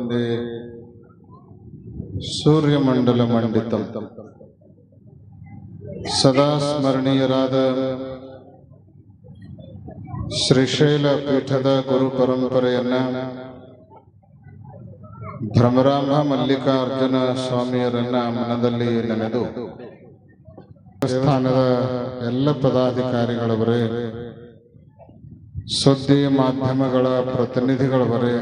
ವಂದೇ ಸೂರ್ಯಮಂಡಲಮಂಡಿತಂ ಸದಾ ಸ್ಮರಣೀಯರಾದ ಶ್ರೀಶೈಲ ಪೀಠದ ಗುರು ಪರಂಪರೆಯನ್ನ ಭ್ರಮರಾಮ ಮಲ್ಲಿಕಾರ್ಜುನ ಸ್ವಾಮಿಯರನ್ನ ಮನದಲ್ಲಿ ನೆನೆದು, ದೇವಸ್ಥಾನದ ಎಲ್ಲ ಪದಾಧಿಕಾರಿಗಳವರೇ, ಸುದ್ದಿ ಮಾಧ್ಯಮಗಳ ಪ್ರತಿನಿಧಿಗಳವರೇ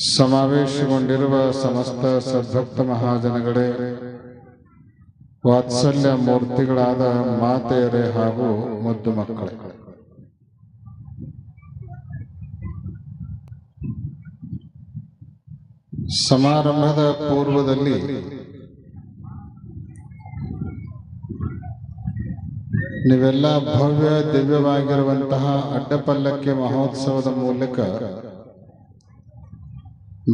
ಸಮಾವೇಶಗೊಂಡಿರುವ ಸಮಸ್ತ ಸದ್ಭಕ್ತ ಮಹಾಜನಗಳೇ, ವಾತ್ಸಲ್ಯ ಮೂರ್ತಿಗಳಾದ ಮಾತೆಯರೇ ಹಾಗೂ ಮುದ್ದು ಮಕ್ಕಳೇ. ಸಮಾರಂಭದ ಪೂರ್ವದಲ್ಲಿ ನೀವೆಲ್ಲ ಭವ್ಯ ದಿವ್ಯವಾಗಿರುವಂತಹ ಅಡ್ಡಪಲ್ಲಕ್ಕೆ ಮಹೋತ್ಸವದ ಮೂಲಕ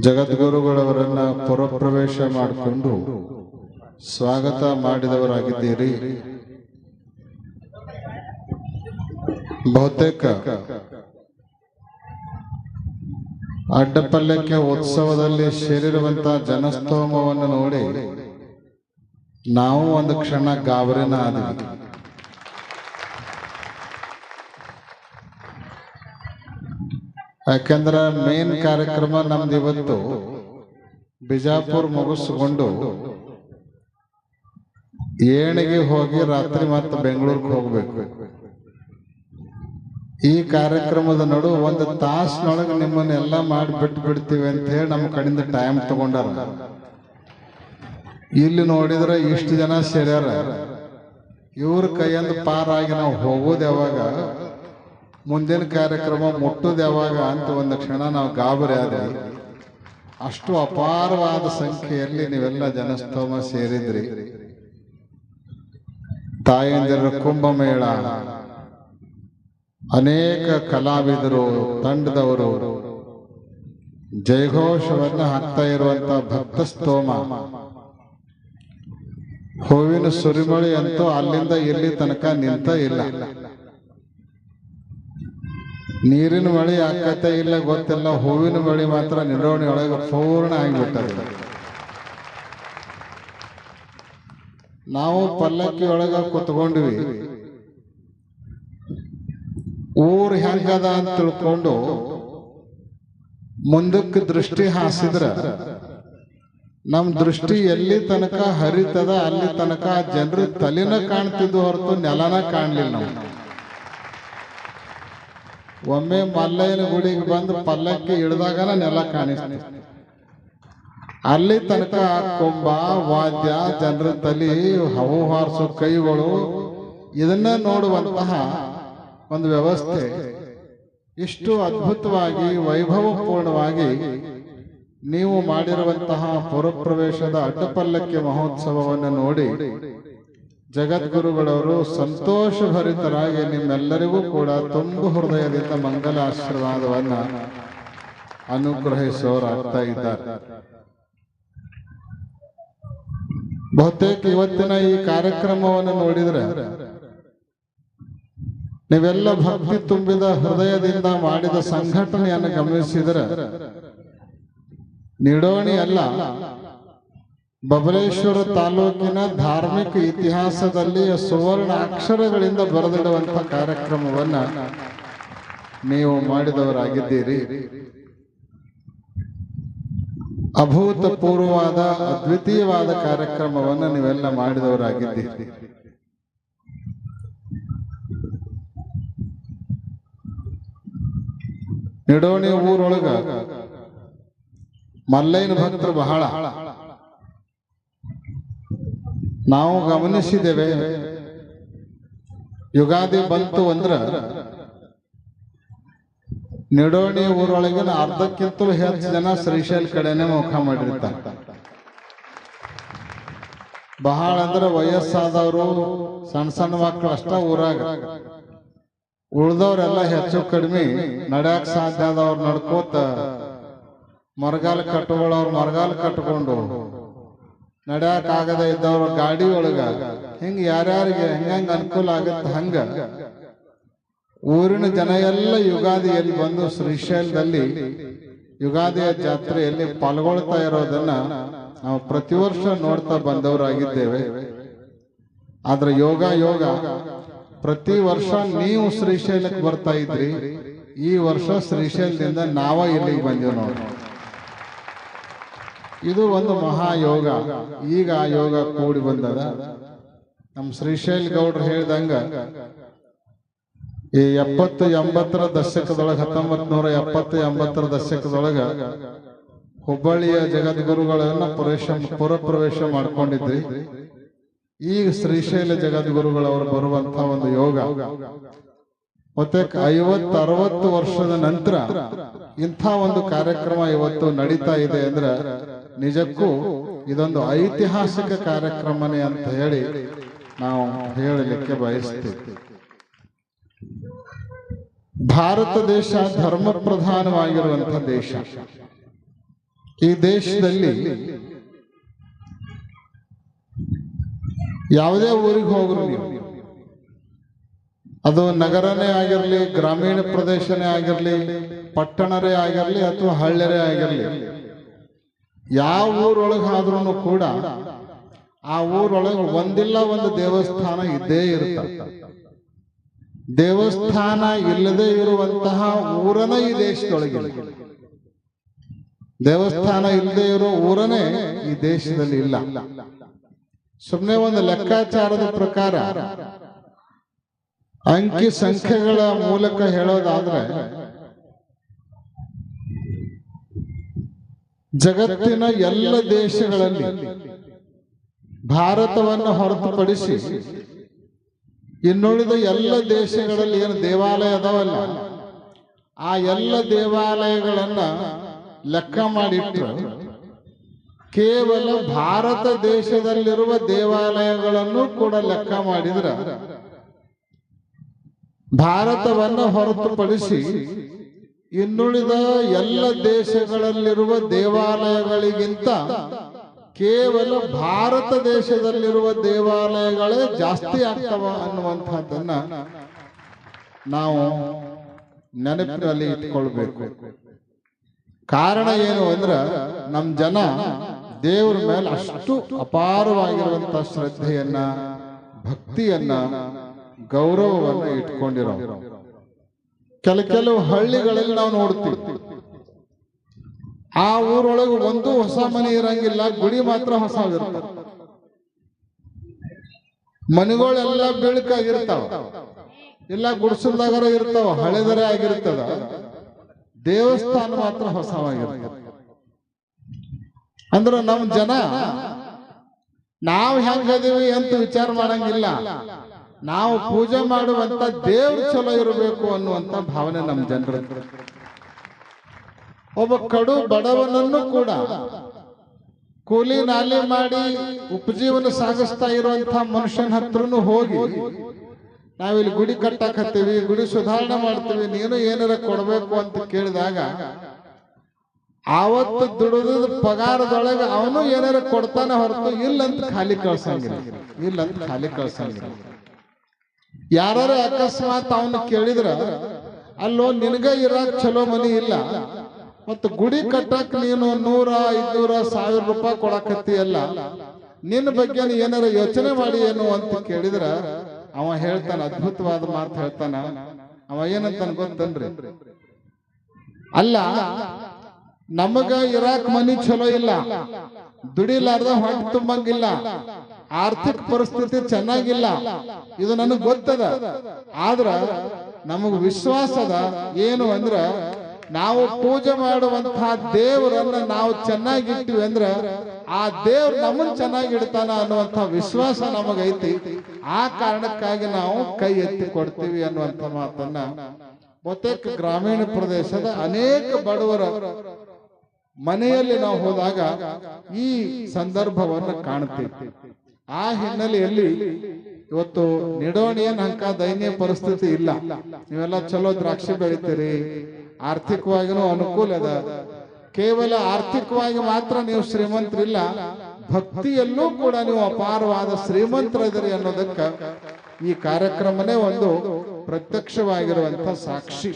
ಜಗದ್ಗುರುಗಳವರನ್ನ ಪುರಪ್ರವೇಶ ಮಾಡಿಕೊಂಡು ಸ್ವಾಗತ ಮಾಡಿದವರಾಗಿದ್ದೀರಿ. ಬಹುತೇಕ ಅಡ್ಡಪಲ್ಲಕ್ಕೆ ಉತ್ಸವದಲ್ಲಿ ಸೇರಿರುವಂತಹ ಜನಸ್ತೋಮವನ್ನು ನೋಡಿ ನಾವು ಒಂದು ಕ್ಷಣ ಗಾಬರಿನ ಆದ್ವಿ. ಯಾಕಂದ್ರೆ ಮೇನ್ ಕಾರ್ಯಕ್ರಮ ನಮ್ದು ಇವತ್ತು ಬಿಜಾಪುರ್ ಮುಗಿಸ್ಕೊಂಡು ಏಣಿಗೆ ಹೋಗಿ ರಾತ್ರಿ ಮತ್ತೆ ಬೆಂಗಳೂರಿಗೆ ಹೋಗ್ಬೇಕು. ಈ ಕಾರ್ಯಕ್ರಮದ ನಡು ಒಂದು ತಾಸಿನೊಳಗೆ ನಿಮ್ಮನ್ನೆಲ್ಲ ಮಾಡಿ ಬಿಟ್ಟು ಬಿಡ್ತೀವಿ ಅಂತ ಹೇಳಿ ನಮ್ಮ ಕಡೆಯಿಂದ ಟೈಮ್ ತಗೊಂಡಾರ. ಇಲ್ಲಿ ನೋಡಿದ್ರೆ ಇಷ್ಟು ಜನ ಸೇರ್ಯಾರ. ಇವ್ರ ಕೈಯಿಂದ ಪಾರಾಗಿ ನಾವು ಹೋಗೋದು ಯಾವಾಗ? ಮುಂದಿನ ಕಾರ್ಯಕ್ರಮ ಮುಟ್ಟೋದು ಯಾವಾಗ ಅಂತ ಒಂದು ಕ್ಷಣ ನಾವು ಗಾಬರಿ ಆದ್ವಿ. ಅಷ್ಟು ಅಪಾರವಾದ ಸಂಖ್ಯೆಯಲ್ಲಿ ನೀವೆಲ್ಲ ಜನಸ್ತೋಮ ಸೇರಿದ್ರಿ. ತಾಯಂದಿರ ಕುಂಭಮೇಳ. ಅನೇಕ ಕಲಾವಿದರು, ತಂಡದವರು ಜಯಘೋಷವನ್ನ ಹಾಕ್ತಾ ಇರುವಂತ ಭಕ್ತ ಸ್ತೋಮ ಹೂವಿನ ಸುರಿಮಳಿ ಅಂತೂ ಅಲ್ಲಿಂದ ಇಲ್ಲಿ ತನಕ ನಿಂತ ಇಲ್ಲ. ನೀರಿನ ಮಳಿ ಆಕತೆ ಇಲ್ಲ, ಗೊತ್ತಿಲ್ಲ. ಹೂವಿನ ಮಳಿ ಮಾತ್ರ ನಿರ್ವಹಣೆ ಒಳಗೆ ಪೂರ್ಣ ಆಗಿಬಿಟ್ಟದೆ. ನಾವು ಪಲ್ಲಕ್ಕಿ ಒಳಗ ಕುತ್ಕೊಂಡ್ವಿ. ಊರ್ ಹೆಂಗದ ಅಂತ ತಿಳ್ಕೊಂಡು ಮುಂದಕ್ಕೆ ದೃಷ್ಟಿ ಹಾಸಿದ್ರ ನಮ್ಮ ದೃಷ್ಟಿ ಎಲ್ಲಿ ತನಕ ಹರಿತದ, ಅಲ್ಲಿ ತನಕ ಜನರು ತಲೆನ ಕಾಣ್ತಿದ್ದು ಹೊರತು ನೆಲನ ಕಾಣಲಿಲ್ಲ ನಾವು ಒಮ್ಮೆ ಮಲ್ಲಯ್ಯನ ಗುಡಿಗೆ ಬಂದು ಪಲ್ಲಕ್ಕಿ ಇಳಿದಾಗನ ನೆಲ ಕಾಣಿಸ್ತು. ಅಲ್ಲಿ ತನಕ ಕೊಂಬ, ವಾದ್ಯ, ಜನರ ತಲಿ, ಹವು ಹಾರಿಸೋ ಕೈಗಳು ಇದನ್ನ ನೋಡುವಂತಹ ಒಂದು ವ್ಯವಸ್ಥೆ. ಇಷ್ಟು ಅದ್ಭುತವಾಗಿ, ವೈಭವಪೂರ್ಣವಾಗಿ ನೀವು ಮಾಡಿರುವಂತಹ ಪುರಪ್ರವೇಶದ ಅಡ್ಡಪಲ್ಲಕ್ಕಿ ಮಹೋತ್ಸವವನ್ನು ನೋಡಿ ಜಗದ್ಗುರುಗಳವರು ಸಂತೋಷಭರಿತರಾಗಿ ನಿಮ್ಮೆಲ್ಲರಿಗೂ ಕೂಡ ತುಂಬು ಹೃದಯದಿಂದ ಮಂಗಲ ಆಶೀರ್ವಾದವನ್ನ ಅನುಗ್ರಹಿಸೋರಾಗ್ತಾ ಇದ್ದಾರೆ. ಬಹುತೇಕ ಇವತ್ತಿನ ಈ ಕಾರ್ಯಕ್ರಮವನ್ನು ನೋಡಿದ್ರೆ ನೀವೆಲ್ಲ ಭಕ್ತಿ ತುಂಬಿದ ಹೃದಯದಿಂದ ಮಾಡಿದ ಸಂಘಟನೆಯನ್ನು ಗಮನಿಸಿದರೆ, ನಿಡೋಣಿ ಅಲ್ಲ ಬಬಲೇಶ್ವರ ತಾಲೂಕಿನ ಧಾರ್ಮಿಕ ಇತಿಹಾಸದಲ್ಲಿ ಸುವರ್ಣ ಅಕ್ಷರಗಳಿಂದ ಬರೆದಿಡುವಂತಹ ಕಾರ್ಯಕ್ರಮವನ್ನ ನೀವು ಮಾಡಿದವರಾಗಿದ್ದೀರಿ. ಅಭೂತಪೂರ್ವವಾದ, ಅದ್ವಿತೀಯವಾದ ಕಾರ್ಯಕ್ರಮವನ್ನ ನೀವೆಲ್ಲ ಮಾಡಿದವರಾಗಿದ್ದೀರಿ. ನಿಡೋಣಿ ಊರೊಳಗ ಮಲ್ಲೈನ ಭಕ್ತರು ಬಹಳ. ನಾವು ಗಮನಿಸಿದ್ದೇವೆ. ಯುಗಾದಿ ಬಂತು ಅಂದ್ರ ನಿಡೋಣಿ ಊರೊಳಗಿನ ಅರ್ಧಕ್ಕಿಂತಲೂ ಹೆಚ್ಚು ಜನ ಶ್ರೀಶೈಲ್ ಕಡೆನೆ ಮುಖ ಮಾಡಿರ್ತಾರೆ. ಬಹಳ ಅಂದ್ರೆ ವಯಸ್ಸಾದವರು, ಸಣ್ಣ ಸಣ್ಣ ಮಕ್ಕಳು ಅಷ್ಟ ಊರಾಗ. ಉಳ್ದವ್ರೆಲ್ಲ ಹೆಚ್ಚು ಕಡಿಮೆ ನಡ್ಯಾಕ ಸಾಧ್ಯ ಆದವ್ರು ನಡ್ಕೋತ ಮರಗಾಲ ಕಟ್ಟುಗಳವ್ರು ಮರಗಾಲ ಕಟ್ಕೊಂಡು ನಡ್ಯಾಕ ಆಗದ ಇದ್ದವ್ರ ಗಾಡಿ ಒಳಗ. ಹಿಂಗ ಯಾರ್ಯಾರಿಗೆ ಹೆಂಗ ಅನುಕೂಲ ಆಗತ್ತ ಹಂಗ. ಊರಿನ ಜನ ಎಲ್ಲ ಯುಗಾದಿಯಲ್ಲಿ ಬಂದು ಶ್ರೀಶೈಲದಲ್ಲಿ ಯುಗಾದಿಯ ಜಾತ್ರೆಯಲ್ಲಿ ಪಾಲ್ಗೊಳ್ತಾ ಇರೋದನ್ನ ನಾವು ಪ್ರತಿ ವರ್ಷ ನೋಡ್ತಾ ಬಂದವರಾಗಿದ್ದೇವೆ. ಆದ್ರೆ ಯೋಗ ಯೋಗ. ಪ್ರತಿ ವರ್ಷ ನೀವು ಶ್ರೀಶೈಲಕ್ಕೆ ಬರ್ತಾ ಇದ್ರಿ. ಈ ವರ್ಷ ಶ್ರೀಶೈಲದಿಂದ ನಾವ ಇಲ್ಲಿಗೆ ಬಂದೆವು ನೋಡಿ ಇದು ಒಂದು ಮಹಾಯೋಗ. ಈಗ ಆ ಯೋಗ ಕೂಡಿ ಬಂದದ. ನಮ್ಮ ಶ್ರೀಶೈಲ್ ಗೌಡ್ರು ಹೇಳ್ದಂಗ, ಈ ಎಪ್ಪತ್ತು ಎಂಬತ್ತರ ದಶಕದೊಳಗೆ ಹತ್ತೊಂಬತ್ ನೂರ ಎಪ್ಪತ್ತು ಎಂಬತ್ತರ ದಶಕದೊಳಗ ಹುಬ್ಬಳ್ಳಿಯ ಜಗದ್ಗುರುಗಳನ್ನ ಪ್ರವೇಶ ಪುರಪ್ರವೇಶ ಮಾಡ್ಕೊಂಡಿದ್ರಿ. ಈಗ ಶ್ರೀಶೈಲ ಜಗದ್ಗುರುಗಳವರು ಬರುವಂತ ಒಂದು ಯೋಗ. ಮತ್ತೆ ಐವತ್ತು ಅರವತ್ತು ವರ್ಷದ ನಂತರ ಇಂಥ ಒಂದು ಕಾರ್ಯಕ್ರಮ ಇವತ್ತು ನಡೀತಾ ಇದೆ ಅಂದ್ರೆ ನಿಜಕ್ಕೂ ಇದೊಂದು ಐತಿಹಾಸಿಕ ಕಾರ್ಯಕ್ರಮನೇ ಅಂತ ಹೇಳಿ ನಾವು ಹೇಳಲಿಕ್ಕೆ ಬಯಸ್ತೀವಿ. ಭಾರತ ದೇಶ ಧರ್ಮ ಪ್ರಧಾನವಾಗಿರುವಂತಹ ದೇಶ. ಈ ದೇಶದಲ್ಲಿ ಯಾವುದೇ ಊರಿಗೆ ಹೋಗಲು ಅದು ನಗರನೇ ಆಗಿರಲಿ, ಗ್ರಾಮೀಣ ಪ್ರದೇಶನೇ ಆಗಿರಲಿ, ಪಟ್ಟಣರೇ ಆಗಿರಲಿ ಅಥವಾ ಹಳ್ಳರೇ ಆಗಿರಲಿ ಯಾವ ಊರೊಳಗಾದ್ರೂ ಕೂಡ ಆ ಊರೊಳಗೆ ಒಂದಿಲ್ಲ ಒಂದು ದೇವಸ್ಥಾನ ಇದ್ದೇ ಇರುತ್ತೆ ದೇವಸ್ಥಾನ ಇಲ್ಲದೆ ಇರುವಂತಹ ಊರನ ಈ ದೇಶದೊಳಗೆ ದೇವಸ್ಥಾನ ಇಲ್ಲದೆ ಇರೋ ಊರನೇ ಈ ದೇಶದಲ್ಲಿ ಇಲ್ಲ. ಸುಮ್ಮನೆ ಒಂದು ಲೆಕ್ಕಾಚಾರದ ಪ್ರಕಾರ ಅಂಕಿ ಸಂಖ್ಯೆಗಳ ಮೂಲಕ ಹೇಳೋದಾದ್ರೆ ಜಗತ್ತಿನ ಎಲ್ಲ ದೇಶಗಳಲ್ಲಿ ಭಾರತವನ್ನು ಹೊರತುಪಡಿಸಿ ಇನ್ನುಳಿದ ಎಲ್ಲ ದೇಶಗಳಲ್ಲಿ ಏನು ದೇವಾಲಯ ಅದಾವಲ್ಲ, ಆ ಎಲ್ಲ ದೇವಾಲಯಗಳನ್ನ ಲೆಕ್ಕ ಮಾಡಿಟ್ಟು ಕೇವಲ ಭಾರತ ದೇಶದಲ್ಲಿರುವ ದೇವಾಲಯಗಳನ್ನು ಕೂಡ ಲೆಕ್ಕ ಮಾಡಿದ್ರ ಭಾರತವನ್ನು ಹೊರತುಪಡಿಸಿ ಇನ್ನುಳಿದ ಎಲ್ಲ ದೇಶಗಳಲ್ಲಿರುವ ದೇವಾಲಯಗಳಿಗಿಂತ ಕೇವಲ ಭಾರತ ದೇಶದಲ್ಲಿರುವ ದೇವಾಲಯಗಳೇ ಜಾಸ್ತಿ ಆಗ್ತವ ಅನ್ನುವಂಥದ್ದನ್ನ ನಾವು ನೆನಪಿನಲ್ಲಿ ಇಟ್ಕೊಳ್ಬೇಕು. ಕಾರಣ ಏನು ಅಂದ್ರ ನಮ್ ಜನ ದೇವರ ಮೇಲೆ ಅಷ್ಟು ಅಪಾರವಾಗಿರುವಂತ ಶ್ರದ್ಧೆಯನ್ನ, ಭಕ್ತಿಯನ್ನ, ಗೌರವವನ್ನ ಇಟ್ಕೊಂಡಿರೋ ಕೆಲ ಕೆಲವು ಹಳ್ಳಿಗಳಲ್ಲಿ ನಾವು ನೋಡ್ತೀವಿ. ಆ ಊರೊಳಗೆ ಒಂದು ಹೊಸ ಮನೆ ಇರಂಗಿಲ್ಲ, ಗುಡಿ ಮಾತ್ರ ಹೊಸ ಮನೆಗಳೆಲ್ಲ ಬೆಳಕಾಗಿರ್ತಾವ. ಇಲ್ಲ ಗುಡಿಸಲ್ದಾಗರ ಇರ್ತಾವ, ಹಳೆದರೆ ಆಗಿರ್ತದ. ದೇವಸ್ಥಾನ ಮಾತ್ರ ಹೊಸವಾಗಿರ್ತದೆ. ಅಂದ್ರೆ ನಮ್ ಜನ, ನಾವು ಹೆಂಗದೀವಿ ಅಂತ ವಿಚಾರ ಮಾಡಂಗಿಲ್ಲ. ನಾವು ಪೂಜೆ ಮಾಡುವಂತ ದೇವ್ರ ಚಲೋ ಇರಬೇಕು ಅನ್ನುವಂತ ಭಾವನೆ ನಮ್ಮ ಜನರ ಒಬ್ಬ ಕಡು ಬಡವನನ್ನು ಕೂಡ ಕೂಲಿ ನಾಲಿ ಮಾಡಿ ಉಪಜೀವನ ಸಾಗಿಸ್ತಾ ಇರುವಂತ ಮನುಷ್ಯನ ಹತ್ರನು ಹೋಗಿ ನಾವಿಲ್ಲಿ ಗುಡಿ ಕಟ್ಟಾಕತ್ತೀವಿ, ಗುಡಿ ಸುಧಾರಣೆ ಮಾಡ್ತೀವಿ, ನೀನು ಏನಾರ ಕೊಡಬೇಕು ಅಂತ ಕೇಳಿದಾಗ ಆವತ್ತು ದುಡಿದ ಪಗಾರದೊಳಗೆ ಅವನು ಏನಾರ ಕೊಡ್ತಾನೆ ಹೊರತು ಇಲ್ಲಂತ ಖಾಲಿ ಕಳ್ಸಂಗಿಲ್ಲ. ಇಲ್ಲಂತ ಖಾಲಿ ಕಳ್ಸಂಗಿಲ್ಲ. ಯಾರು ಅಕಸ್ಮಾತ್ ಅವನು ಕೇಳಿದ್ರ, ಅಲ್ಲೋ, ನಿನಗ ಇರಾಕ್ ಚಲೋ ಮನಿ ಇಲ್ಲ. ಮತ್ತು ಗುಡಿ ಕಟ್ಟಕ್ ನೀನು ನೂರ, ಐದ್ನೂರ, ಸಾವಿರ ರೂಪಾಯಿ ಕೊಡಕತ್ತೀಯಲ್ಲ. ನಿನ್ನ ಬಗ್ಗೆ ಏನಾರ ಯೋಚನೆ ಮಾಡಿ ಏನು ಅಂತ ಕೇಳಿದ್ರ, ಅವ ಹೇಳ್ತಾನ, ಅದ್ಭುತವಾದ ಮಾತು ಹೇಳ್ತಾನ. ಅವ ಏನಂತಾನ ಗೊತ್ತನ್ರಿ? ಅಲ್ಲ, ನಮಗ ಇರಾಕ್ ಮನಿ ಚಲೋ ಇಲ್ಲ. ದುಡಿಲಾರ್ದ ಹೊಟ್ಟೆ ತುಂಬಂಗಿಲ್ಲ. ಆರ್ಥಿಕ ಪರಿಸ್ಥಿತಿ ಚೆನ್ನಾಗಿಲ್ಲ. ಇದು ನನಗ್ ಗೊತ್ತದ. ಆದ್ರ ನಮಗ್ ವಿಶ್ವಾಸದ ಏನು ಅಂದ್ರ ನಾವು ಪೂಜೆ ಮಾಡುವಂತಹ ದೇವರನ್ನ ನಾವು ಚೆನ್ನಾಗಿಟ್ಟಿವಿ ಅಂದ್ರ ಆ ದೇವ್ರು ನಮ್ಮನ್ನ ಚೆನ್ನಾಗಿ ಇಡ್ತಾನ ಅನ್ನುವಂಥ ವಿಶ್ವಾಸ ನಮಗೈತಿ. ಆ ಕಾರಣಕ್ಕಾಗಿ ನಾವು ಕೈ ಎತ್ತಿ ಕೊಡ್ತೀವಿ ಅನ್ನುವಂಥ ಮಾತನ್ನ ಬಹುತೇಕ ಗ್ರಾಮೀಣ ಪ್ರದೇಶದ ಅನೇಕ ಬಡವರ ಮನೆಯಲ್ಲಿ ನಾವು ಹೋದಾಗ ಈ ಸಂದರ್ಭವನ್ನು ಕಾಣ್ತೀವಿ. ಆ ಹಿನ್ನೆಲೆಯಲ್ಲಿ ಇವತ್ತು ನಿಡೋಣಿಯನ್ ಅಂಕ ದೈನ್ಯ ಪರಿಸ್ಥಿತಿ ಇಲ್ಲ. ನೀವೆಲ್ಲ ಚಲೋ ದ್ರಾಕ್ಷಿ ಬೆಳಿತೀರಿ. ಆರ್ಥಿಕವಾಗಿನೂ ಅನುಕೂಲ ಅದ ಕೇವಲ ಆರ್ಥಿಕವಾಗಿ ಮಾತ್ರ ನೀವು ಶ್ರೀಮಂತರಿಲ್ಲ, ಭಕ್ತಿಯಲ್ಲೂ ಕೂಡ ನೀವು ಅಪಾರವಾದ ಶ್ರೀಮಂತರಿದ್ದೀರಿ ಅನ್ನೋದಕ್ಕ ಈ ಕಾರ್ಯಕ್ರಮನೇ ಒಂದು ಪ್ರತ್ಯಕ್ಷವಾಗಿರುವಂತ ಸಾಕ್ಷಿ.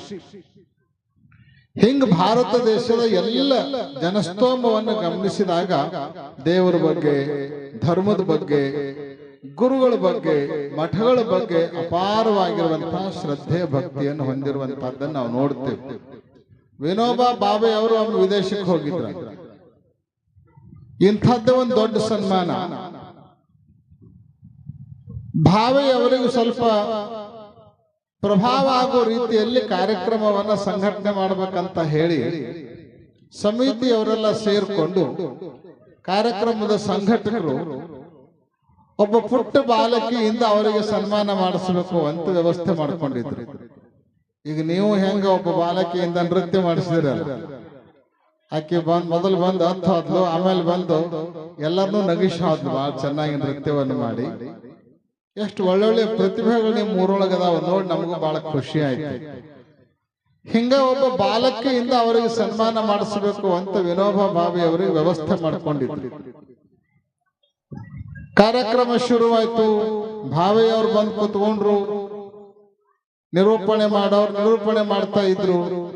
ಹಿಂಗ ಭಾರತ ದೇಶದ ಎಲ್ಲ ಜನಸ್ತೋಮವನ್ನು ಗಮನಿಸಿದಾಗ ದೇವರ ಬಗ್ಗೆ, ಧರ್ಮದ ಬಗ್ಗೆ, ಗುರುಗಳ ಬಗ್ಗೆ, ಮಠಗಳ ಬಗ್ಗೆ ಅಪಾರವಾಗಿರುವಂತಹ ಶ್ರದ್ಧೆ, ಭಕ್ತಿಯನ್ನು ಹೊಂದಿರುವಂತಹದ್ದನ್ನು ನಾವು ನೋಡ್ತೇವೆ. ವಿನೋಬಾ ಬಾಬೆ ಅವರು ಅವರು ವಿದೇಶಕ್ಕೆ ಹೋಗಿದ್ರು. ಇಂಥದ್ದೇ ಒಂದು ದೊಡ್ಡ ಸನ್ಮಾನ. ಭಾವೆ ಅವರಿಗೂ ಸ್ವಲ್ಪ ಪ್ರಭಾವ ಆಗೋ ರೀತಿಯಲ್ಲಿ ಕಾರ್ಯಕ್ರಮವನ್ನ ಸಂಘಟನೆ ಮಾಡ್ಬೇಕಂತ ಹೇಳಿ ಸಮಿತಿಯವರೆಲ್ಲ ಸೇರ್ಕೊಂಡು ಕಾರ್ಯಕ್ರಮದ ಸಂಘಟಕರು ಒಬ್ಬ ಪುಟ್ಟ ಬಾಲಕಿಯಿಂದ ಅವರಿಗೆ ಸನ್ಮಾನ ಮಾಡಿಸಬೇಕು ಅಂತ ವ್ಯವಸ್ಥೆ ಮಾಡ್ಕೊಂಡಿದ್ರು. ಈಗ ನೀವು ಹೆಂಗ ಒಬ್ಬ ಬಾಲಕಿಯಿಂದ ನೃತ್ಯ ಮಾಡಿಸಿದಿರಲ್ಲ ಆಕೆ ಬಂದ್ ಮೊದಲು ಬಂದು ಹತ್ತು ಹೋದ್ಲು, ಆಮೇಲೆ ಬಂದು ಎಲ್ಲರನ್ನೂ ನಗಿಸ್ ಹೋದ್ಲು, ಬಹಳ ಚೆನ್ನಾಗಿ ನೃತ್ಯವನ್ನು ಮಾಡಿ. ಎಷ್ಟು ಒಳ್ಳೊಳ್ಳೆ ಪ್ರತಿಭೆಗಳು ನಿಮ್ಮ ಊರೊಳಗದಾವ ನೋಡಿ ನಮಗೂ ಬಹಳ ಖುಷಿ ಆಯ್ತು. ಹಿಂಗ ಒಬ್ಬ ಬಾಲಕಿಯಿಂದ ಅವರಿಗೆ ಸನ್ಮಾನ ಮಾಡಿಸಬೇಕು ಅಂತ ವಿನೋಬಾ ಭಾವಿ ಅವರಿಗೆ ವ್ಯವಸ್ಥೆ ಮಾಡ್ಕೊಂಡಿದ್ರು. ಕಾರ್ಯಕ್ರಮ ಶುರುವಾಯ್ತು. ಭಾವಿ ಅವ್ರು ಬಂದು ಕೂತ್ಕೊಂಡ್ರು. ನಿರೂಪಣೆ ಮಾಡೋರು ನಿರೂಪಣೆ ಮಾಡ್ತಾ ಇದ್ರು.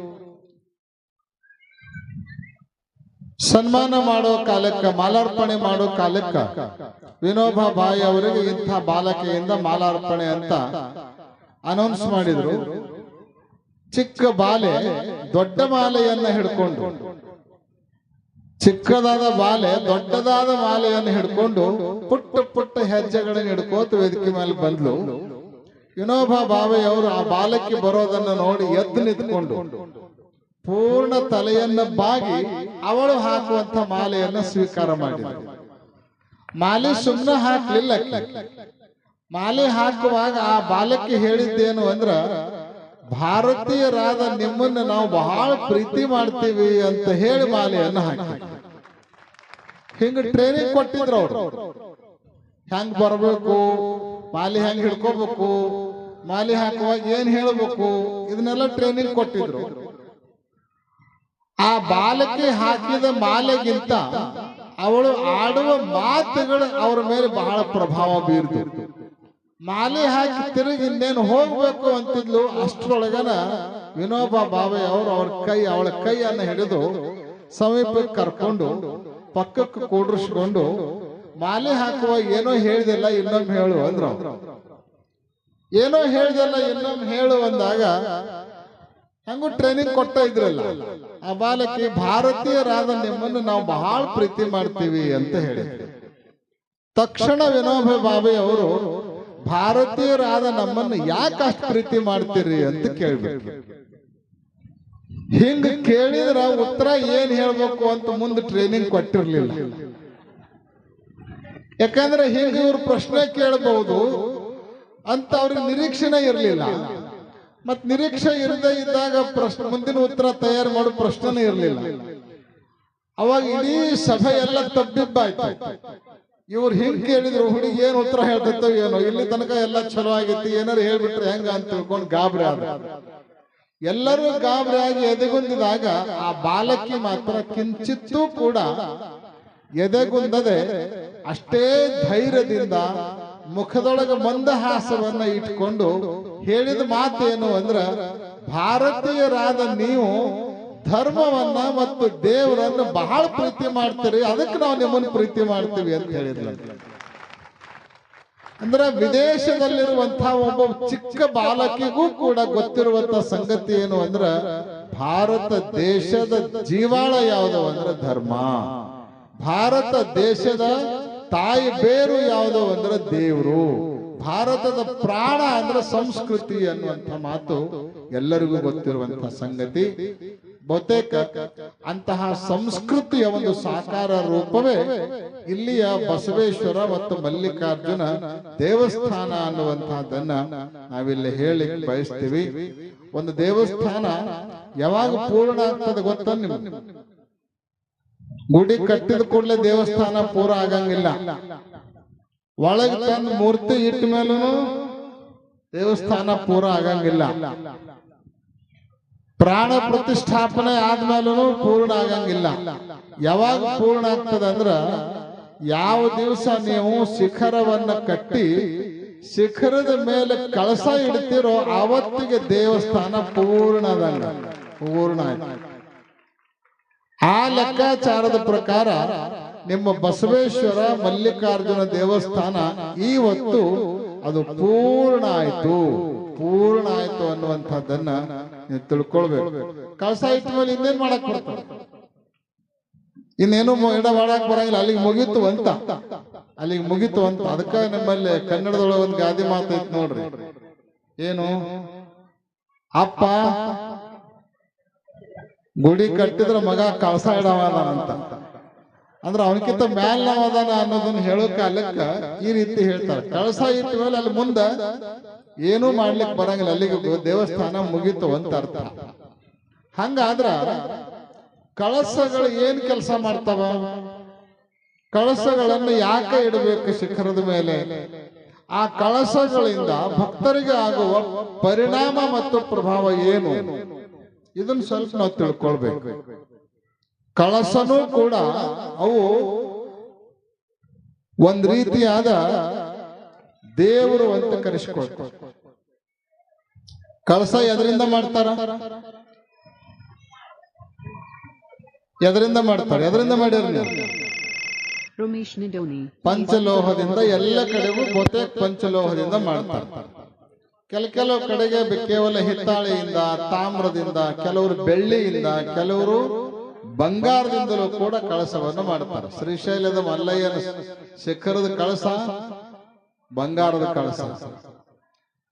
ಸನ್ಮಾನ ಮಾಡೋ ಕಾಲಕ್ಕ, ಮಾಲಾರ್ಪಣೆ ಮಾಡೋ ಕಾಲಕ್ಕ. ವಿನೋಬಾ ಬಾಯಿ ಅವರಿಗೆ ಇಂಥ ಬಾಲಕಿಯಿಂದ ಮಾಲಾರ್ಪಣೆ ಅಂತ ಅನೌನ್ಸ್ ಮಾಡಿದ್ರು. ಚಿಕ್ಕ ಬಾಲೆ ದೊಡ್ಡ ಮಾಲೆಯನ್ನ ಹಿಡ್ಕೊಂಡು. ಚಿಕ್ಕದಾದ ಬಾಲೆ ದೊಡ್ಡದಾದ ಮಾಲೆಯನ್ನು ಹಿಡ್ಕೊಂಡು ಪುಟ್ಟ ಪುಟ್ಟ ಹೆಜ್ಜೆಗಳನ್ನ ಹಿಡ್ಕೋತ ವೇದಿಕೆ ಮೇಲೆ ಬಂದ್ಲು. ವಿನೋಬಾ ಬಾವೆಯವರು ಆ ಬಾಲಕ್ಕೆ ಬರೋದನ್ನ ನೋಡಿ ಎದ್ದು ನಿಂತ್ಕೊಂಡು. ಪೂರ್ಣ ತಲೆಯನ್ನ ಬಾಗಿ ಅವಳು ಹಾಕುವಂತ ಮಾಲೆಯನ್ನ ಸ್ವೀಕಾರ ಮಾಡಿದ. ಮಾಲೆ ಸುಮ್ಮನೆ ಹಾಕ್ಲಿಲ್ಲ ಮಾಲೆ ಹಾಕುವಾಗ ಆ ಬಾಲಕಿ ಹೇಳಿದ್ದೇನು ಅಂದ್ರ, ಭಾರತೀಯರಾದ ನಿಮ್ಮನ್ನ ನಾವು ಬಹಳ ಪ್ರೀತಿ ಮಾಡ್ತೀವಿ ಅಂತ ಹೇಳಿ ಮಾಲೆಯನ್ನ ಹಾಕಿ ಹಿಂಗ ಟ್ರೈನಿಂಗ್ ಕೊಟ್ಟಿದ್ರು ಅವ್ರು. ಹೆಂಗ್ ಬರ್ಬೇಕು, ಮಾಲೆ ಹೆಂಗ್ ಹಿಡ್ಕೋಬೇಕು, ಮಾಲೆ ಹಾಕುವಾಗ ಏನ್ ಹೇಳ್ಬೇಕು, ಇದನ್ನೆಲ್ಲ ಟ್ರೈನಿಂಗ್ ಕೊಟ್ಟಿದ್ರು. ಆ ಬಾಲಕಿ ಹಾಕಿದ ಮಾಲೆಗಿಂತ ಅವಳು ಆಡುವ ಮಾತುಗಳು ಅವರ ಮೇಲೆ ಬಹಳ ಪ್ರಭಾವ ಬೀರ್ತು. ಮಾಲೆ ಹಾಕಿ ತಿರುಗಿ ಇನ್ನೇನು ಹೋಗ್ಬೇಕು ಅಂತಿದ್ಲು, ಅಷ್ಟರೊಳಗನ ವಿನೋಬಾ ಬಾವೆ ಅವರು ಅವ್ರ ಕೈ, ಅವಳ ಕೈಯನ್ನ ಹಿಡಿದು ಸಮೀಪಕ್ಕೆ ಕರ್ಕೊಂಡು ಪಕ್ಕಕ್ಕೆ ಕೂಡಿಸ್ಕೊಂಡು ಮಾಲೆ ಹಾಕುವ ಏನೋ ಹೇಳ್ದಿಲ್ಲ ಇನ್ನೊಮ್ಮೆ ಹೇಳು ಅಂದ್ರು. ಏನೋ ಹೇಳಿದಲ್ಲ ಇನ್ನೊಮ್ಮೆ ಹೇಳು ಅಂದಾಗ ಹಂಗೂ ಟ್ರೈನಿಂಗ್ ಕೊಡ್ತಾ ಇದ್ರಲ್ಲ. ಆ ಬಾಲಕಿ ಭಾರತೀಯರಾದ ನಿಮ್ಮನ್ನು ನಾವು ಬಹಳ ಪ್ರೀತಿ ಮಾಡ್ತೀವಿ ಅಂತ ಹೇಳಿ ತಕ್ಷಣ ವಿನೋಬ ಬಾಬೆ ಅವರು, ಭಾರತೀಯರಾದ ನಮ್ಮನ್ನು ಯಾಕೆ ಅಷ್ಟು ಪ್ರೀತಿ ಮಾಡ್ತೀರಿ ಅಂತ ಕೇಳ್ಬೇಕು ಹಿಂಗ ಕೇಳಿದ್ರ ಉತ್ತರ ಏನ್ ಹೇಳ್ಬೇಕು ಅಂತ ಮುಂದೆ ಟ್ರೈನಿಂಗ್ ಕೊಟ್ಟಿರ್ಲಿಲ್ಲ. ಯಾಕಂದ್ರೆ ಹಿಂಗ ಇವ್ರ ಪ್ರಶ್ನೆ ಕೇಳಬಹುದು ಅಂತ ಅವ್ರಿಗೆ ನಿರೀಕ್ಷಣೆ ಇರಲಿಲ್ಲ. ಮತ್ ನಿರೀಕ್ಷೆ ಇರದೇ ಇದ್ದಾಗ ಪ್ರಶ್ನೆ, ಮುಂದಿನ ಉತ್ತರ ತಯಾರು ಮಾಡೋ ಪ್ರಶ್ನೆ ಇರಲಿಲ್ಲ. ಅವಾಗ ಇಡೀ ಸಭೆ ಎಲ್ಲ ತಬ್ಬಿಬ್ಬಾಯ್ತು. ಇವ್ರು ಹಿಂಗ್ ಕೇಳಿದ್ರು, ಹುಡುಗಿ ಏನ್ ಉತ್ತರ ಹೇಳ್ತೈತೋ ಏನೋ, ಇಲ್ಲಿ ತನಕ ಎಲ್ಲ ಚಲೋ ಆಗಿತ್ತು, ಏನಾರು ಹೇಳ್ಬಿಟ್ರೆ ಹೆಂಗ ಅಂತ ತಿಳ್ಕೊಂಡು ಗಾಬರಿ ಆದ ಎಲ್ಲರೂ ಗಾಬರಿ ಆಗಿ ಎದೆಗುಂದಿದಾಗ ಆ ಬಾಲಕಿ ಮಾತ್ರ ಕಿಂಚಿತ್ತೂ ಕೂಡ ಎದೆಗುಂದದೆ ಅಷ್ಟೇ ಧೈರ್ಯದಿಂದ ಮುಖದೊಳಗೆ ಮಂದಹಾಸವನ್ನ ಇಟ್ಕೊಂಡು ಹೇಳಿದ ಮಾತೇನು ಅಂದ್ರ ಭಾರತೀಯರಾದ ನೀವು ಧರ್ಮವನ್ನ ಮತ್ತು ದೇವರನ್ನ ಬಹಳ ಪ್ರೀತಿ ಮಾಡ್ತೀರಿ. ಅದಕ್ಕೆ ನಾವು ನಿಮ್ಮನ್ನು ಪ್ರೀತಿ ಮಾಡ್ತೀವಿ ಅಂತ ಹೇಳಿದ್ರು. ಅಂದ್ರ ವಿದೇಶದಲ್ಲಿರುವಂತಹ ಒಬ್ಬ ಚಿಕ್ಕ ಬಾಲಕಿಗೂ ಕೂಡ ಗೊತ್ತಿರುವಂತ ಸಂಗತಿ ಏನು ಅಂದ್ರ ಭಾರತ ದೇಶದ ಜೀವಾಳ ಯಾವುದು ಅಂದ್ರ ಧರ್ಮ. ಭಾರತ ದೇಶದ ತಾಯಿ ಬೇರು ಯಾವುದು ಅಂದ್ರ ದೇವರು. ಭಾರತದ ಪ್ರಾಣ ಅಂದ್ರೆ ಸಂಸ್ಕೃತಿ ಅನ್ನುವಂಥ ಮಾತು ಎಲ್ಲರಿಗೂ ಗೊತ್ತಿರುವಂತಹ ಸಂಗತಿ. ಬಹುತೇಕ ಅಂತಹ ಸಂಸ್ಕೃತಿಯ ಒಂದು ಸಾಕಾರ ರೂಪವೇ ಇಲ್ಲಿಯ ಬಸವೇಶ್ವರ ಮತ್ತು ಮಲ್ಲಿಕಾರ್ಜುನ ದೇವಸ್ಥಾನ ಅನ್ನುವಂತಹದನ್ನ ನಾವಿಲ್ಲಿ ಹೇಳಿ ಬಯಸ್ತೀವಿ. ಒಂದು ದೇವಸ್ಥಾನ ಯಾವಾಗ ಪೂರ್ಣ ಆಗ್ತದೆ ಗೊತ್ತ ನಿಮ್ಗೆ? ಗುಡಿ ಕಟ್ಟಿದ ಕೂಡಲೇ ದೇವಸ್ಥಾನ ಪೂರ ಆಗಂಗಿಲ್ಲ. ಒಳಗೆ ತಂದು ಮೂರ್ತಿ ಇಟ್ಟ ಮೇಲೂ ದೇವಸ್ಥಾನ ಪೂರ ಆಗಂಗಿಲ್ಲ. ಪ್ರಾಣ ಪ್ರತಿಷ್ಠಾಪನೆ ಆದ್ಮೇಲೂ ಪೂರ್ಣ ಆಗಂಗಿಲ್ಲ. ಯಾವಾಗ ಪೂರ್ಣ ಆಗ್ತದೆ ಅಂದ್ರ ಯಾವ ದಿವಸ ನೀವು ಶಿಖರವನ್ನ ಕಟ್ಟಿ ಶಿಖರದ ಮೇಲೆ ಕಳಸ ಇಡ್ತಿರೋ ಅವತ್ತಿಗೆ ದೇವಸ್ಥಾನ ಪೂರ್ಣದಂಗ ಪೂರ್ಣ ಆ ಲೆಕ್ಕಾಚಾರದ ಪ್ರಕಾರ ನಿಮ್ಮ ಬಸವೇಶ್ವರ ಮಲ್ಲಿಕಾರ್ಜುನ ದೇವಸ್ಥಾನ ಇವತ್ತು ಅದು ಪೂರ್ಣ ಆಯ್ತು. ಪೂರ್ಣ ಆಯ್ತು ಅನ್ನುವಂಥದ್ದನ್ನ ನೀವು ತಿಳ್ಕೊಳ್ಬೇಕು. ಕಳಸ ಇಟ್ಟ ಮೇಲೆ ಇನ್ನೇನ್ ಮಾಡಕ್ ಇನ್ನೇನು ಎಡ ಮಾಡಕ್ ಬರಂಗಿಲ್ಲ. ಅಲ್ಲಿಗೆ ಮುಗೀತು ಅಂತ. ಅಲ್ಲಿಗೆ ಮುಗೀತು ಅಂತ. ಅದಕ್ಕ ನಿಮ್ಮಲ್ಲಿ ಕನ್ನಡದೊಳಗೆ ಒಂದು ಗಾದಿ ಮಾತು ಐತಿ ನೋಡ್ರಿ. ಏನು? ಅಪ್ಪ, ಗುಡಿ ಕಟ್ಟಿದ್ರ ಮಗ ಕಳಸ ಇಡವಾದ ಅಂತ. ಅಂದ್ರ ಅವನಕ್ಕಿಂತ ಮ್ಯಾಲ್ ನಾವ್ ಅದಾನ ಅನ್ನೋದನ್ನ ಹೇಳೋ ಕಾಲಕ್ಕ ಈ ರೀತಿ ಹೇಳ್ತಾರೆ ಕಳಸ ಇಟ್ಟ ಮೇಲೆ ಅಲ್ಲಿ ಮುಂದ ಏನೂ ಮಾಡ್ಲಿಕ್ಕೆ ಬರಂಗಿಲ್ಲ. ಅಲ್ಲಿಗೆ ದೇವಸ್ಥಾನ ಮುಗೀತು ಅಂತ ಅರ್ಥ. ಹಂಗಾದ್ರ ಕಳಸಗಳು ಏನ್ ಕೆಲಸ ಮಾಡ್ತಾವ? ಕಳಸಗಳನ್ನು ಯಾಕೆ ಇಡಬೇಕು ಶಿಖರದ ಮೇಲೆ? ಆ ಕಳಸಗಳಿಂದ ಭಕ್ತರಿಗೆ ಆಗುವ ಪರಿಣಾಮ ಮತ್ತು ಪ್ರಭಾವ ಏನು? ಇದನ್ನ ಸ್ವಲ್ಪ ನಾವು ತಿಳ್ಕೊಳ್ಬೇಕು. ಕಳಸನೂ ಕೂಡ ಅವು ಒಂದ್ ರೀತಿಯಾದ ದೇವರು ಅಂತ ಕರೆಸಿಕೊಳ್ತಾರೆ. ಕಳಸ ಎದರಿಂದ ಮಾಡ್ತಾರ? ಎದರಿಂದ ಮಾಡ್ತಾರೆ? ಎದರಿಂದ ಮಾಡ್ಯಾರ. ಪಂಚಲೋಹದಿಂದ ಎಲ್ಲ ಕಡೆಗೂ ಬಹುತೇಕ ಪಂಚಲೋಹದಿಂದ ಮಾಡ್ತಾರೆ. ಕೆಲ ಕೆಲವು ಕಡೆಗೆ ಕೇವಲ ಹಿತ್ತಾಳೆಯಿಂದ ತಾಮ್ರದಿಂದ ಕೆಲವರು ಬೆಳ್ಳಿಯಿಂದ ಕೆಲವರು ಬಂಗಾರದಿಂದಲೂ ಕೂಡ ಕಳಸವನ್ನು ಮಾಡ್ತಾರೆ. ಶ್ರೀಶೈಲದ ಮಲ್ಲಯ್ಯನ ಶಿಖರದ ಕಳಸ, ಬಂಗಾರದ ಕಳಸ.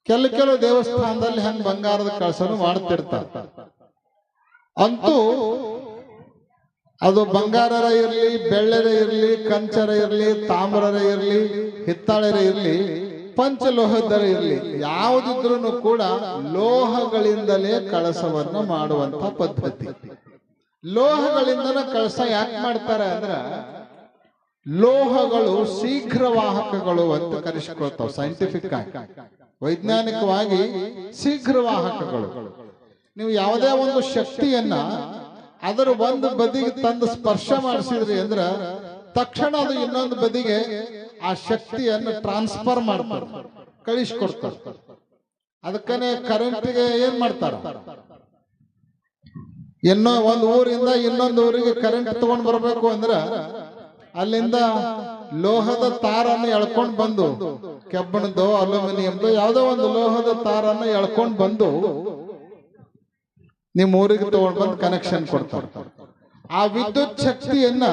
ಕೆಲ ಕೆಲವು ದೇವಸ್ಥಾನದಲ್ಲಿ ಹಂಗ ಬಂಗಾರದ ಕಳಸನು ಮಾಡ್ತಿರ್ತಾರ. ಅಂತೂ ಅದು ಬಂಗಾರರ ಇರಲಿ, ಬೆಳ್ಳರ ಇರಲಿ, ಕಂಚರ ಇರಲಿ, ತಾಮ್ರರ ಇರಲಿ, ಹಿತ್ತಾಳರ ಇರಲಿ, ಪಂಚಲೋಹದರ ಇರಲಿ ಯಾವುದಿದ್ರೂ ಕೂಡ ಲೋಹಗಳಿಂದಲೇ ಕಳಸವನ್ನು ಮಾಡುವಂತ ಪದ್ಧತಿ. ಲೋಹಗಳಿಂದನ ಕಳಸ ಯಾಕೆ ಮಾಡ್ತಾರೆ ಅಂದ್ರ ಲೋಹಗಳು ಶೀಘ್ರ ವಾಹಕಗಳು ಅಂತ ಕರೆಸಿಕೊಳ್ತಾವ ಸೈಂಟಿಫಿಕ್ ಆಗಿ. ವೈಜ್ಞಾನಿಕವಾಗಿ ಶೀಘ್ರ ವಾಹಕಗಳು. ನೀವು ಯಾವುದೇ ಒಂದು ಶಕ್ತಿಯನ್ನ ಅದರ ಒಂದು ಬದಿಗೆ ತಂದು ಸ್ಪರ್ಶ ಮಾಡಿಸಿದ್ರಿ ಅಂದ್ರ ತಕ್ಷಣ ಅದು ಇನ್ನೊಂದು ಬದಿಗೆ ಆ ಶಕ್ತಿಯನ್ನು ಟ್ರಾನ್ಸ್ಫರ್ ಮಾಡ್ತಾರೆ, ಕಳಿಸ್ಕೊಡ್ತಾರೆ. ಅದಕ್ಕನೆ ಕರೆಂಟ್ಗೆ ಏನ್ ಮಾಡ್ತಾರ? ಇನ್ನೋ ಒಂದು ಊರಿಂದ ಇನ್ನೊಂದು ಊರಿಗೆ ಕರೆಂಟ್ ತಗೊಂಡ್ ಬರ್ಬೇಕು ಅಂದ್ರ ಅಲ್ಲಿಂದ ಲೋಹದ ತಾರನ್ನು ಎಳ್ಕೊಂಡ್ ಬಂದು ಕೆಬ್ಬಣದ್ದು ಅಲ್ಯೂಮಿನಿಯಂದು ಯಾವುದೋ ಒಂದು ಲೋಹದ ತಾರನ್ನು ಎಳ್ಕೊಂಡ್ ಬಂದು ನಿಮ್ಮ ಊರಿಗೆ ತಗೊಂಡ್ ಬಂದು ಕನೆಕ್ಷನ್ ಕೊಡ್ತಾರೆ. ಆ ವಿದ್ಯುತ್ ಶಕ್ತಿಯನ್ನ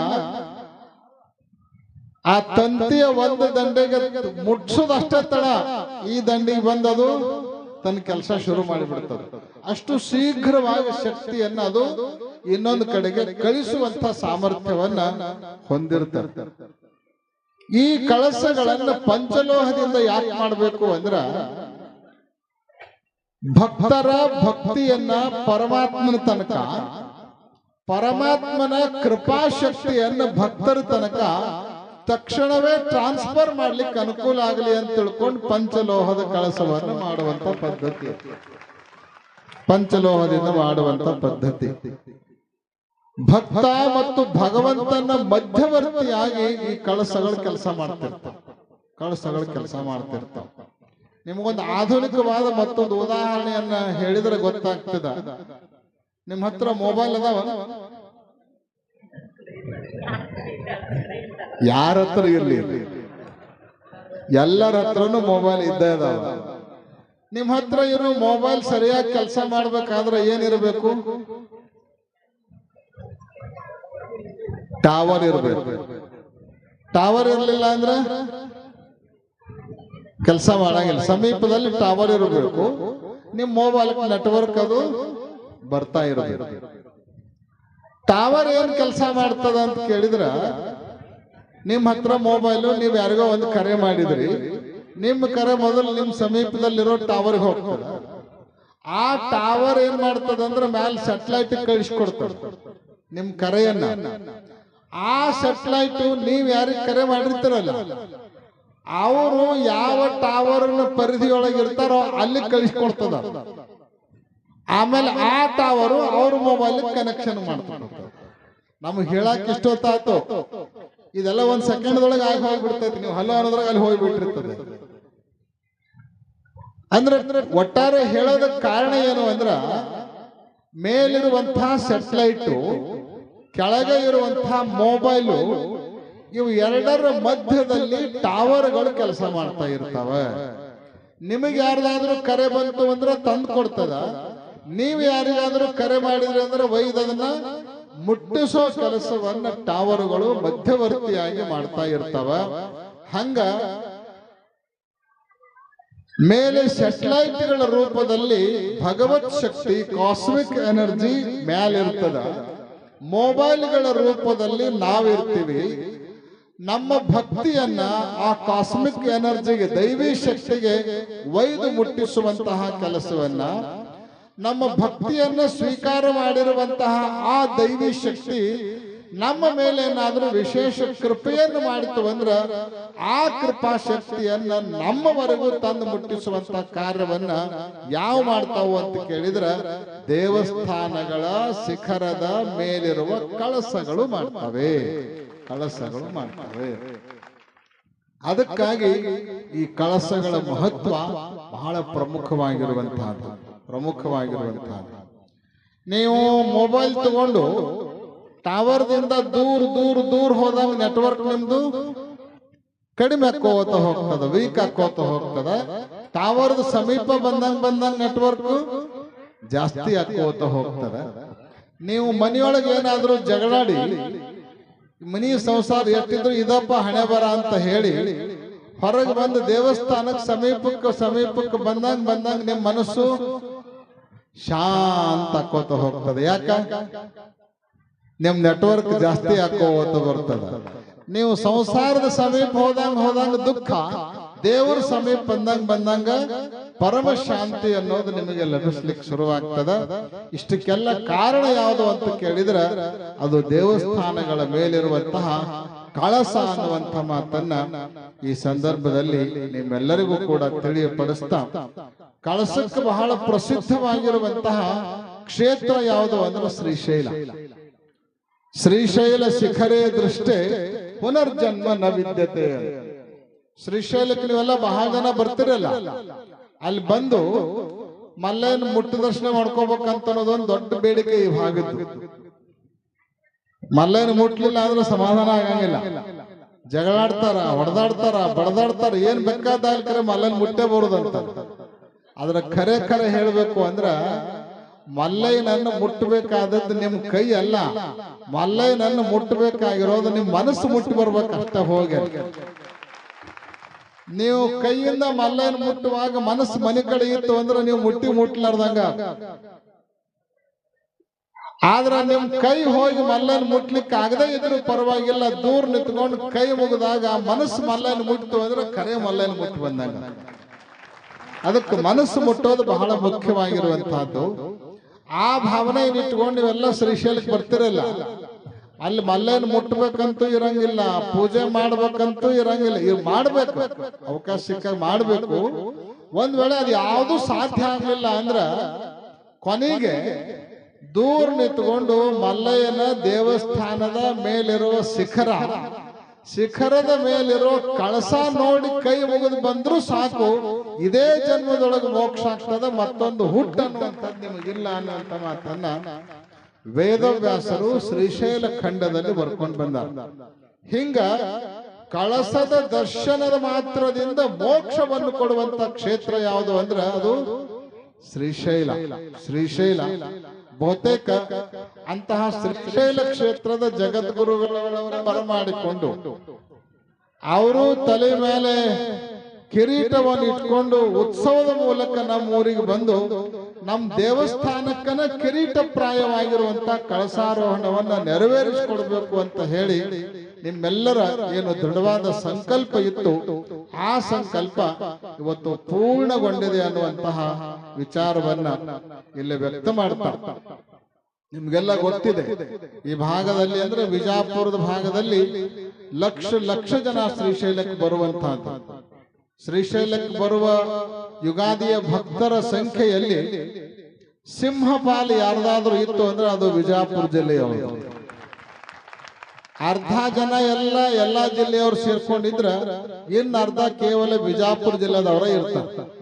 ಆ ತಂತಿಯ ಒಂದು ದಂಡೆಗೆ ಮುಟ್ಸೋದಷ್ಟೇ ತಡ. ಈ ದಂಡಿಗೆ ಬಂದದು ತನ್ನ ಕೆಲಸ ಶುರು ಮಾಡಿಬಿಡ್ತದೆ. ಅಷ್ಟು ಶೀಘ್ರವಾಗಿ ಶಕ್ತಿಯನ್ನ ಅದು ಇನ್ನೊಂದು ಕಡೆಗೆ ಕಳಿಸುವಂತ ಸಾಮರ್ಥ್ಯವನ್ನ ಹೊಂದಿರ್ತದೆ ಈ ಕಳಸಗಳನ್ನ ಪಂಚಲೋಹದಿಂದ ಯಾಕೆ ಮಾಡಬೇಕು ಅಂದ್ರ ಭಕ್ತರ ಭಕ್ತಿಯನ್ನ ಪರಮಾತ್ಮನ ತನಕ, ಪರಮಾತ್ಮನ ಕೃಪಾಶಕ್ತಿಯನ್ನ ಭಕ್ತರ ತನಕ ತಕ್ಷಣವೇ ಟ್ರಾನ್ಸ್ಫರ್ ಮಾಡ್ಲಿಕ್ಕೆ ಅನುಕೂಲ ಆಗಲಿ ಅಂತ ತಿಳ್ಕೊಂಡು ಪಂಚಲೋಹದ ಕಳಸವನ್ನು ಮಾಡುವಂತ ಪದ್ಧತಿ. ಪಂಚಲೋಹದಿಂದ ಮಾಡುವಂತ ಪದ್ಧತಿ. ಭಕ್ತ ಮತ್ತು ಭಗವಂತನ ಮಧ್ಯವರ್ತಿಯಾಗಿ ಈ ಕಳಸಗಳು ಕೆಲಸ ಮಾಡ್ತಿರ್ತಾವ. ಕಳಸಗಳು ಕೆಲಸ ಮಾಡ್ತಿರ್ತಾವ. ನಿಮಗೊಂದು ಆಧುನಿಕವಾದ ಮತ್ತೊಂದು ಉದಾಹರಣೆಯನ್ನ ಹೇಳಿದ್ರೆ ಗೊತ್ತಾಗ್ತದ. ನಿಮ್ಮ ಹತ್ರ ಮೊಬೈಲ್ ಅದಾವ? ಯಾರ ಹತ್ರ ಇರಲಿ? ಎಲ್ಲರ ಹತ್ರನು ಮೊಬೈಲ್ ಇದ್ದೇ ಇದಾವ ನಿಮ್ ಹತ್ರ ಇರೋ ಮೊಬೈಲ್ ಸರಿಯಾಗಿ ಕೆಲಸ ಮಾಡ್ಬೇಕಾದ್ರೆ ಏನಿರಬೇಕು? ಟವರ್ ಇರಬೇಕು. ಟವರ್ ಇರಲಿಲ್ಲ ಅಂದ್ರೆ ಕೆಲಸ ಮಾಡಂಗಿಲ್ಲ. ಸಮೀಪದಲ್ಲಿ ಟವರ್ ಇರಬೇಕು. ನಿಮ್ ಮೊಬೈಲ್ ನೆಟ್ವರ್ಕ್ ಅದು ಬರ್ತಾ ಇರಬೇಕು. ಟವರ್ ಏನ್ ಕೆಲಸ ಮಾಡ್ತದ ಅಂತ ಕೇಳಿದ್ರ ನಿಮ್ ಹತ್ರ ಮೊಬೈಲ್ ನೀವು ಯಾರಿಗೋ ಒಂದು ಕರೆ ಮಾಡಿದ್ರಿ. ನಿಮ್ಮ ಕರೆ ಮೊದಲು ನಿಮ್ಮ ಸಮೀಪದಲ್ಲಿರೋ ಟವರ್ ಹೋಗ್ತದ. ಆ ಟವರ್ ಏನ್ ಮಾಡ್ತದ ಅಂದ್ರೆ ಮ್ಯಾಲ ಸೆಟಲೈಟ್ ಕಳಿಸ್ಕೊಡ್ತದ. ನಿಮ್ ಕರೆಯನ್ನ. ಆ ಸೆಟಲೈಟ್ ನೀವ್ ಯಾರಿಗೆ ಕರೆ ಮಾಡಿರ್ತೀರಲ್ಲ, ಅವರು ಯಾವ ಟವರ್ ಪರಿಧಿಯೊಳಗೆ ಇರ್ತಾರೋ ಅಲ್ಲಿ ಕಳಿಸ್ಕೊಡ್ತದ. ಆಮೇಲೆ ಆ ಟವರು ಅವ್ರ ಮೊಬೈಲ್ ಕನೆಕ್ಷನ್ ಮಾಡ್ತಾರೆ ನಮ್ಗೆ ಹೇಳಕ್ ಇಷ್ಟೊತ್ತಾಯ್ತು ಇದೆಲ್ಲ ಒಂದ್ ಸೆಕೆಂಡ್ ದೊಳಗೆ ಆಗಿ ಹೋಗ್ಬಿಡ್ತೈತಿ ನೀವು. ಹಲೋ ಅನ್ನೋದ್ರಾಗ ಅಲ್ಲಿ ಹೋಗ್ಬಿಟ್ಟಿರ್ತದೆ. ಅಂದ್ರೆ ಒಟ್ಟಾರೆ ಹೇಳೋದಕ್ಕೆ ಕಾರಣ ಏನು ಅಂದ್ರ ಮೇಲಿರುವಂತಹ ಸೆಟಲೈಟ್ ಕೆಳಗೆ ಇರುವಂತಹ ಮೊಬೈಲು ಇವು ಎರಡರ ಮಧ್ಯದಲ್ಲಿ ಟವರ್ಗಳು ಕೆಲಸ ಮಾಡ್ತಾ ಇರ್ತವೆ. ನಿಮಗೆ ಯಾರ್ದಾದ್ರೂ ಕರೆ ಬಂತು ಅಂದ್ರೆ ತಂದು ಕೊಡ್ತದ. ನೀವು ಯಾರಿಗಾದ್ರೂ ಕರೆ ಮಾಡಿದ್ರಿ ಅಂದ್ರೆ ಒಯ್ದದನ್ನ ಮುಟ್ಟಿಸೋ ಕೆಲಸವನ್ನ ಟವರ್ಗಳು ಮಧ್ಯವರ್ತಿಯಾಗಿ ಮಾಡ್ತಾ ಇರ್ತವ. ಹಂಗ ಮೇಲೆ ಸ್ಯಾಟಲೈಟ್ಗಳ ರೂಪದಲ್ಲಿ ಭಗವತ್ ಶಕ್ತಿ ಕಾಸ್ಮಿಕ್ ಎನರ್ಜಿ ಮ್ಯಾಲಿರ್ತದ. ಮೊಬೈಲ್ಗಳ ರೂಪದಲ್ಲಿ ನಾವಿರ್ತೀವಿ. ನಮ್ಮ ಭಕ್ತಿಯನ್ನ ಆ ಕಾಸ್ಮಿಕ್ ಎನರ್ಜಿಗೆ ದೈವಿ ಶಕ್ತಿಗೆ ವೈದು ಮುಟ್ಟಿಸುವಂತಹ ಕೆಲಸವನ್ನ ನಮ್ಮ ಭಕ್ತಿಯನ್ನ ಸ್ವೀಕಾರ ಮಾಡಿರುವಂತಹ ಆ ದೈವಿ ಶಕ್ತಿ ನಮ್ಮ ಮೇಲೆ ಏನಾದರೂ ವಿಶೇಷ ಕೃಪೆಯನ್ನು ಮಾಡಿತು ಅಂದ್ರ ಆ ಕೃಪಾ ಶಕ್ತಿಯನ್ನ ನಮ್ಮವರೆಗೂ ತಂದು ಮುಟ್ಟಿಸುವಂತ ಕಾರ್ಯವನ್ನ ಯಾವ ಮಾಡ್ತಾವು ಅಂತ ಕೇಳಿದ್ರ ದೇವಸ್ಥಾನಗಳ ಶಿಖರದ ಮೇಲಿರುವ ಕಳಸಗಳು ಮಾಡ್ತವೆ. ಕಳಸಗಳು ಮಾಡ್ತವೆ. ಅದಕ್ಕಾಗಿ ಈ ಕಳಸಗಳ ಮಹತ್ವ ಬಹಳ ಪ್ರಮುಖವಾಗಿರುವಂತಹದ್ದು. ಪ್ರಮುಖವಾಗಿರುವಂತಹದ್ದು ನೀವು ಮೊಬೈಲ್ ತಗೊಂಡು ಟವರ್ದಿಂದ ದೂರ ದೂರ ದೂರ ಹೋದಾಗ ನೆಟ್ವರ್ಕ್ ನಿಮ್ದು ಕಡಿಮೆ ಹಾಕೋತ ಹೋಗ್ತದ ವೀಕ್ ಹಾಕೋತ ಹೋಗ್ತದ. ಟವರ್ದ ಸಮೀಪ ಬಂದಂಗ ಬಂದಂಗ ನೆಟ್ವರ್ಕ್ ಜಾಸ್ತಿ ಹಾಕೋತ ಹೋಗ್ತದ. ನೀವು ಮನೆಯೊಳಗೆ ಏನಾದರೂ ಜಗಳಾಡಿ, ಮನಿ ಸಂಸಾರ ಎಷ್ಟಿದ್ರು ಇದಪ್ಪ ಹಣೆ ಬರ ಅಂತ ಹೇಳಿ ಹೊರಗೆ ಬಂದು ದೇವಸ್ಥಾನಕ್ಕೆ ಸಮೀಪಕ್ಕೆ ಸಮೀಪಕ್ಕೆ ಬಂದಂಗ ಬಂದಂಗ ನಿಮ್ಮ ಮನಸ್ಸು ಶಾಂತ ಆಕೋತ ಹೋಗ್ತದೆ. ಯಾಕ? ನಿಮ್ ನೆಟ್ವರ್ಕ್ ಜಾಸ್ತಿ ಆಕೋತ ಬರ್ತದ. ನೀವು ಸಂಸಾರದ ಸಮೀಪ ಹೋದಂಗ ಹೋದಂಗ ದುಃಖ, ದೇವರ ಸಮೀಪ ಬಂದಂಗ ಬಂದಂಗ ಪರಮ ಶಾಂತಿ ಅನ್ನೋದು ನಿಮಗೆ ಲಭಿಸ್ಲಿಕ್ಕೆ ಶುರುವಾಗ್ತದ. ಇಷ್ಟಕ್ಕೆಲ್ಲ ಕಾರಣ ಯಾವುದು ಅಂತ ಕೇಳಿದ್ರೆ ಅದು ದೇವಸ್ಥಾನಗಳ ಮೇಲಿರುವಂತಹ ಕಳಸ ಅನ್ನುವಂಥ ಮಾತನ್ನ ಈ ಸಂದರ್ಭದಲ್ಲಿ ನಿಮ್ಮೆಲ್ಲರಿಗೂ ಕೂಡ ತಿಳಿಯಪಡಿಸ್ತಾ ಕಳಸಕ್ಕೆ ಬಹಳ ಪ್ರಸಿದ್ಧವಾಗಿರುವಂತಹ ಕ್ಷೇತ್ರ ಯಾವುದು ಅಂದ್ರೆ ಶ್ರೀಶೈಲ. ಶ್ರೀಶೈಲ ಶಿಖರೇ ದೃಷ್ಟಿ ಪುನರ್ಜನ್ಮ ನ ವಿದ್ಯತೆ ಶ್ರೀಶೈಲಕ್ಕೆ ನೀವೆಲ್ಲ ಬಹಳ ಜನ ಬರ್ತಿರಲ್ಲ. ಅಲ್ಲಿ ಬಂದು ಮಲ್ಲೇನ್ ಮುಟ್ಟು ದರ್ಶನ ಮಾಡ್ಕೋಬೇಕಂತ ಅನ್ನೋದೊಂದು ದೊಡ್ಡ ಬೇಡಿಕೆ ಈ ಭಾಗದ್ದು. ಮಲ್ಲೇನ್ ಮುಟ್ಲಿಲ್ಲ ಅಂದ್ರೆ ಸಮಾಧಾನ ಆಗಂಗಿಲ್ಲ. ಜಗಳಾಡ್ತಾರ, ಹೊಡೆದಾಡ್ತಾರ, ಬಡದಾಡ್ತಾರ, ಏನ್ ಬೇಕಾದ ಮಲ್ಲೇನ್ ಮುಟ್ಟೆ ಬರುದಂತ. ಅದ್ರ ಖರೆ ಖರೆ ಹೇಳಬೇಕು ಅಂದ್ರ, ಮಲ್ಲಯ್ಯನನ್ನು ಮುಟ್ಟಬೇಕಾದದ್ದು ನಿಮ್ ಕೈ ಅಲ್ಲ. ಮಲ್ಲಯ್ಯನನ್ನು ಮುಟ್ಟಬೇಕಾಗಿರೋದು ನಿಮ್ ಮನಸ್ಸು ಮುಟ್ಟಿ ಬರ್ಬೇಕು ಅಷ್ಟೇ ಹೋಗಿ. ನೀವು ಕೈಯಿಂದ ಮಲ್ಲಯ್ಯನ ಮುಟ್ಟುವಾಗ ಮನಸ್ಸು ಮನೆ ಕಡೆ ಇತ್ತು ಅಂದ್ರೆ ನೀವು ಮುಟ್ಟಿ ಮುಟ್ಲಾರ್ದಂಗ. ಆದ್ರ ನಿಮ್ ಕೈ ಹೋಗಿ ಮಲ್ಲನ್ ಮುಟ್ಲಿಕ್ಕೆ ಆಗದೆ ಇದ್ರು ಪರವಾಗಿಲ್ಲ, ದೂರ ನಿಂತ್ಕೊಂಡು ಕೈ ಮುಗಿದಾಗ ಮನಸ್ಸು ಮಲ್ಲೈನ್ ಮುಟ್ತು ಅಂದ್ರೆ ಕರೆ ಮಲ್ಲನ್ ಮುಟ್ಟು ಬಂದಂಗ. ಅದಕ್ಕೆ ಮನಸ್ಸು ಮುಟ್ಟೋದು ಬಹಳ ಮುಖ್ಯವಾಗಿರುವಂತಹದ್ದು ಆ ಭಾವನೆ ಇಟ್ಕೊಂಡು ನೀವೆಲ್ಲ ಶ್ರೀಶೈಲಕ್ಕೆ ಬರ್ತಿರಲ್ಲ ಅಲ್ಲಿ ಮಲ್ಲೇನ್ ಮುಟ್ಬೇಕಂತೂ ಇರಂಗಿಲ್ಲ ಪೂಜೆ ಮಾಡ್ಬೇಕಂತೂ ಇರಂಗಿಲ್ಲ. ಇವ್ ಮಾಡ್ಬೇಕು ಅವಕಾಶ ಸಿಕ್ಕಾಗ ಮಾಡ್ಬೇಕು. ಒಂದ್ ವೇಳೆ ಅದು ಯಾವುದು ಸಾಧ್ಯ ಆಗ್ಲಿಲ್ಲ ಅಂದ್ರ ಕೊನೆಗೆ ದೂರ ನಿಂತ್ಕೊಂಡು ಮಲ್ಲಯ್ಯನ ದೇವಸ್ಥಾನದ ಮೇಲಿರುವ ಶಿಖರ ಶಿಖರದ ಮೇಲಿರೋ ಕಳಸ ನೋಡಿ ಕೈ ಮುಗಿದು ಬಂದ್ರು ಸಾಕು. ಇದೇ ಜನ್ಮದೊಳಗೆ ಮೋಕ್ಷ ಆಗ್ತದ, ಮತ್ತೊಂದು ಹುಟ್ಟು ಅನ್ನುವಂಥದ್ದು ನಿಮಗಿಲ್ಲ ಅನ್ನುವಂಥ ಮಾತನ್ನ ವೇದವ್ಯಾಸರು ಶ್ರೀಶೈಲ ಖಂಡದಲ್ಲಿ ಬರ್ಕೊಂಡು ಬಂದ ಹಿಂಗ ಕಳಸದ ದರ್ಶನದ ಮಾತ್ರದಿಂದ ಮೋಕ್ಷವನ್ನು ಕೊಡುವಂತ ಕ್ಷೇತ್ರ ಯಾವುದು ಅಂದ್ರೆ ಅದು ಶ್ರೀಶೈಲ. ಶ್ರೀಶೈಲ. ಬಹುತೇಕ ಅಂತಹ ಶ್ರೀಶೈಲ ಕ್ಷೇತ್ರದ ಜಗದ್ಗುರುಗಳವರ ಬರಮಾಡಿಕೊಂಡು ಅವರು ತಲೆ ಮೇಲೆ ಕಿರೀಟವನ್ನು ಇಟ್ಕೊಂಡು ಉತ್ಸವದ ಮೂಲಕ ನಮ್ಮ ಊರಿಗೆ ಬಂದು ನಮ್ಮ ದೇವಸ್ಥಾನಕ್ಕನ ಕಿರೀಟ ಪ್ರಾಯವಾಗಿರುವಂತ ಕಳಸಾರೋಹಣವನ್ನ ನೆರವೇರಿಸಿಕೊಡ್ಬೇಕು ಅಂತ ಹೇಳಿ ನಿಮ್ಮೆಲ್ಲರ ಏನು ದೃಢವಾದ ಸಂಕಲ್ಪ ಇತ್ತು, ಆ ಸಂಕಲ್ಪ ಇವತ್ತು ಪೂರ್ಣಗೊಂಡಿದೆ ಅನ್ನುವಂತಹ ವಿಚಾರವನ್ನ ಇಲ್ಲಿ ವ್ಯಕ್ತ ಮಾಡ್ತಾ. ನಿಮ್ಗೆಲ್ಲ ಗೊತ್ತಿದೆ. ಈ ಭಾಗದಲ್ಲಿ ಅಂದ್ರೆ ವಿಜಾಪುರದ ಭಾಗದಲ್ಲಿ ಲಕ್ಷ ಲಕ್ಷ ಜನ ಶ್ರೀಶೈಲಕ್ಕೆ ಬರುವಂತಹದ್ದು. ಶ್ರೀಶೈಲಕ್ಕೆ ಬರುವ ಯುಗಾದಿಯ ಭಕ್ತರ ಸಂಖ್ಯೆಯಲ್ಲಿ ಸಿಂಹಪಾಲು ಯಾರ್ದಾದ್ರೂ ಇತ್ತು ಅಂದ್ರೆ ಅದು ವಿಜಾಪುರ ಜಿಲ್ಲೆಯವರು. ಅರ್ಧ ಜನ ಎಲ್ಲ, ಎಲ್ಲಾ ಜಿಲ್ಲೆಯವರು ಸೇರ್ಕೊಂಡಿದ್ರ ಇನ್ನು ಅರ್ಧ ಕೇವಲ ವಿಜಾಪುರ ಜಿಲ್ಲೆದವರೇ ಇರ್ತಾರೆ.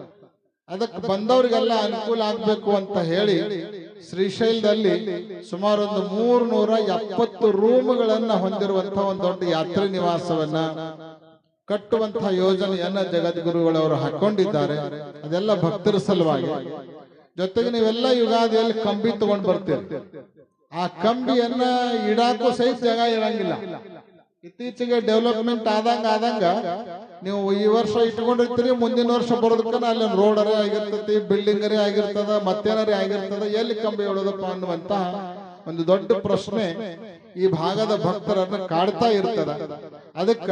ಅದಕ್ಕೆ ಬಂದವರಿಗೆಲ್ಲ ಅನುಕೂಲ ಆಗ್ಬೇಕು ಅಂತ ಹೇಳಿ ಶ್ರೀಶೈಲದಲ್ಲಿ ಸುಮಾರು ಒಂದು ಮೂರು ನೂರ ಎಪ್ಪತ್ತು ರೂಮ್ಗಳನ್ನ ಹೊಂದಿರುವಂತಹ ಒಂದು ದೊಡ್ಡ ಯಾತ್ರಿ ನಿವಾಸವನ್ನ ಕಟ್ಟುವಂತಹ ಯೋಜನೆಯನ್ನ ಜಗದ್ಗುರುಗಳವರು ಹಾಕೊಂಡಿದ್ದಾರೆ. ಅದೆಲ್ಲ ಭಕ್ತರ ಸಲುವಾಗಿ. ಜೊತೆಗೆ ನೀವೆಲ್ಲ ಯುಗಾದಿಯಲ್ಲಿ ಕಂಬಿ ತಗೊಂಡ್ ಬರ್ತೀರಿ. ಆ ಕಂಬಿಯನ್ನ ಇಡಾಕೂ ಸಹಿತ ಜಾಗ ಇರಂಗಿಲ್ಲ. ಇತ್ತೀಚೆಗೆ ಡೆವಲಪ್ಮೆಂಟ್ ಆದಂಗ ಆದಂಗ ನೀವು ಈ ವರ್ಷ ಇಟ್ಕೊಂಡಿರ್ತೀರಿ, ಮುಂದಿನ ವರ್ಷ ಬರೋದಕ್ಕನ ಅಲ್ಲಿ ರೋಡರೇ ಆಗಿರ್ತತಿ ಬಿಲ್ಡಿಂಗರೇ ಆಗಿರ್ತದ ಮತ್ತೇನರೇ ಆಗಿರ್ತದ, ಎಲ್ಲಿ ಕಂಬಿ ಹೊಡೋದಪ್ಪ ಅನ್ನುವಂತಹ ಒಂದು ದೊಡ್ಡ ಪ್ರಶ್ನೆ ಈ ಭಾಗದ ಭಕ್ತರನ್ನ ಕಾಡ್ತಾ ಇರ್ತದ. ಅದಕ್ಕ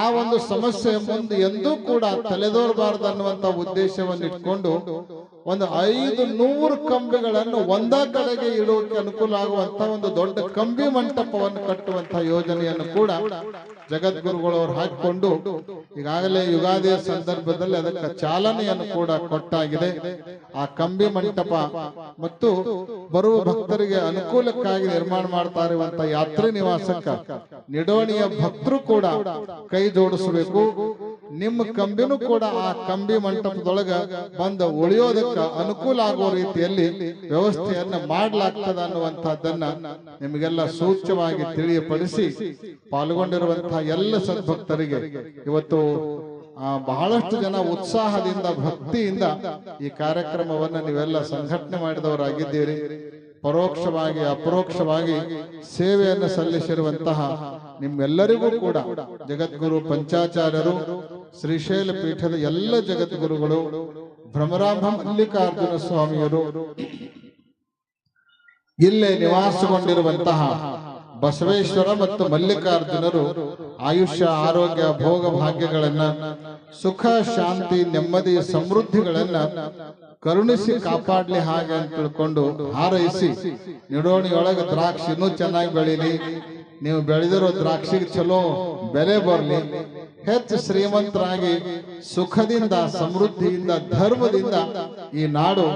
ಆ ಒಂದು ಸಮಸ್ಯೆ ಮುಂದೆ ಎಂದೂ ಕೂಡ ತಲೆದೋರ್ಬಾರ್ದು ಅನ್ನುವಂತ ಉದ್ದೇಶವನ್ನು ಇಟ್ಕೊಂಡು ಒಂದು ಐದು ನೂರು ಕಂಬಿಗಳನ್ನು ಒಂದ ಕಡೆಗೆ ಇಡುವಕ್ಕೆ ಅನುಕೂಲ ಆಗುವಂತ ಒಂದು ದೊಡ್ಡ ಕಂಬಿ ಮಂಟಪವನ್ನು ಕಟ್ಟುವಂತಹ ಯೋಜನೆಯನ್ನು ಕೂಡ ಜಗದ್ಗುರುಗಳವರು ಹಾಕಿಕೊಂಡು ಈಗಾಗಲೇ ಯುಗಾದಿಯ ಸಂದರ್ಭದಲ್ಲಿ ಅದಕ್ಕೆ ಚಾಲನೆಯನ್ನು ಕೂಡ ಕೊಟ್ಟಾಗಿದೆ. ಆ ಕಂಬಿ ಮಂಟಪ ಮತ್ತು ಬರುವ ಭಕ್ತರಿಗೆ ಅನುಕೂಲಕ್ಕಾಗಿ ನಿರ್ಮಾಣ ಮಾಡ್ತಾ ಇರುವಂತಹ ಯಾತ್ರಿ ನಿವಾಸಕ್ಕ ನಿಡೋಣಿಯ ಭಕ್ತರು ಕೂಡ ಕೈ ಜೋಡಿಸಬೇಕು. ನಿಮ್ಮ ಕಂಬಿನೂ ಕೂಡ ಆ ಕಂಬಿ ಮಂಟಪದೊಳಗ ಬಂದ ಉಳಿಯೋದಕ್ಕ ಅನುಕೂಲ ಆಗುವ ರೀತಿಯಲ್ಲಿ ವ್ಯವಸ್ಥೆಯನ್ನ ಮಾಡಲಾಗ್ತದ ಅನ್ನುವಂತಹದ್ದನ್ನ ನಿಮಗೆಲ್ಲ ಸೂಚ್ಯವಾಗಿ ತಿಳಿಯಪಡಿಸಿ ಪಾಲ್ಗೊಂಡಿರುವಂತಹ ಎಲ್ಲ ಸದ್ಭಕ್ತರಿಗೆ ಇವತ್ತು ಆ, ಬಹಳಷ್ಟು ಜನ ಉತ್ಸಾಹದಿಂದ ಭಕ್ತಿಯಿಂದ ಈ ಕಾರ್ಯಕ್ರಮವನ್ನ ನೀವೆಲ್ಲ ಸಂಘಟನೆ ಮಾಡಿದವರಾಗಿದ್ದೀರಿ. ಪರೋಕ್ಷವಾಗಿ ಅಪರೋಕ್ಷವಾಗಿ ಸೇವೆಯನ್ನು ಸಲ್ಲಿಸಿರುವಂತಹ ನಿಮ್ಮೆಲ್ಲರಿಗೂ ಕೂಡ ಜಗದ್ಗುರು ಪಂಚಾಚಾರ್ಯರು ಶ್ರೀಶೈಲ ಪೀಠದ ಎಲ್ಲ ಜಗದ್ಗುರುಗಳು, ಭ್ರಮರಾಂಭ ಮಲ್ಲಿಕಾರ್ಜುನ ಸ್ವಾಮಿಯರು, ಇಲ್ಲೇ ನಿವಾಸಗೊಂಡಿರುವಂತಹ ಬಸವೇಶ್ವರ ಮತ್ತು ಮಲ್ಲಿಕಾರ್ಜುನರು ಆಯುಷ್ಯ, ಆರೋಗ್ಯ, ಭೋಗ ಭಾಗ್ಯಗಳನ್ನ, ಸುಖ, ಶಾಂತಿ, ನೆಮ್ಮದಿ, ಸಮೃದ್ಧಿಗಳನ್ನ ಕರುಣಿಸಿ ಕಾಪಾಡಲಿ ಹಾಗೆ ಅಂತ ತಿಳ್ಕೊಂಡು ಹಾರೈಸಿ, ನಿಡೋಣಿಯೊಳಗೆ ದ್ರಾಕ್ಷಿ ಇನ್ನೂ ಚೆನ್ನಾಗಿ ಬೆಳೀಲಿ, ನೀವು ಬೆಳೆದಿರೋ ದ್ರಾಕ್ಷಿಗೆ ಚಲೋ ಬೆಲೆ ಬರ್ಲಿ ಹೆಚ್ಚು ಶ್ರೀಮಂತರಾಗಿ ಸುಖದಿಂದ, ಸಮೃದ್ಧಿಯಿಂದ, ಧರ್ಮದಿಂದ ಈ ನಾಡು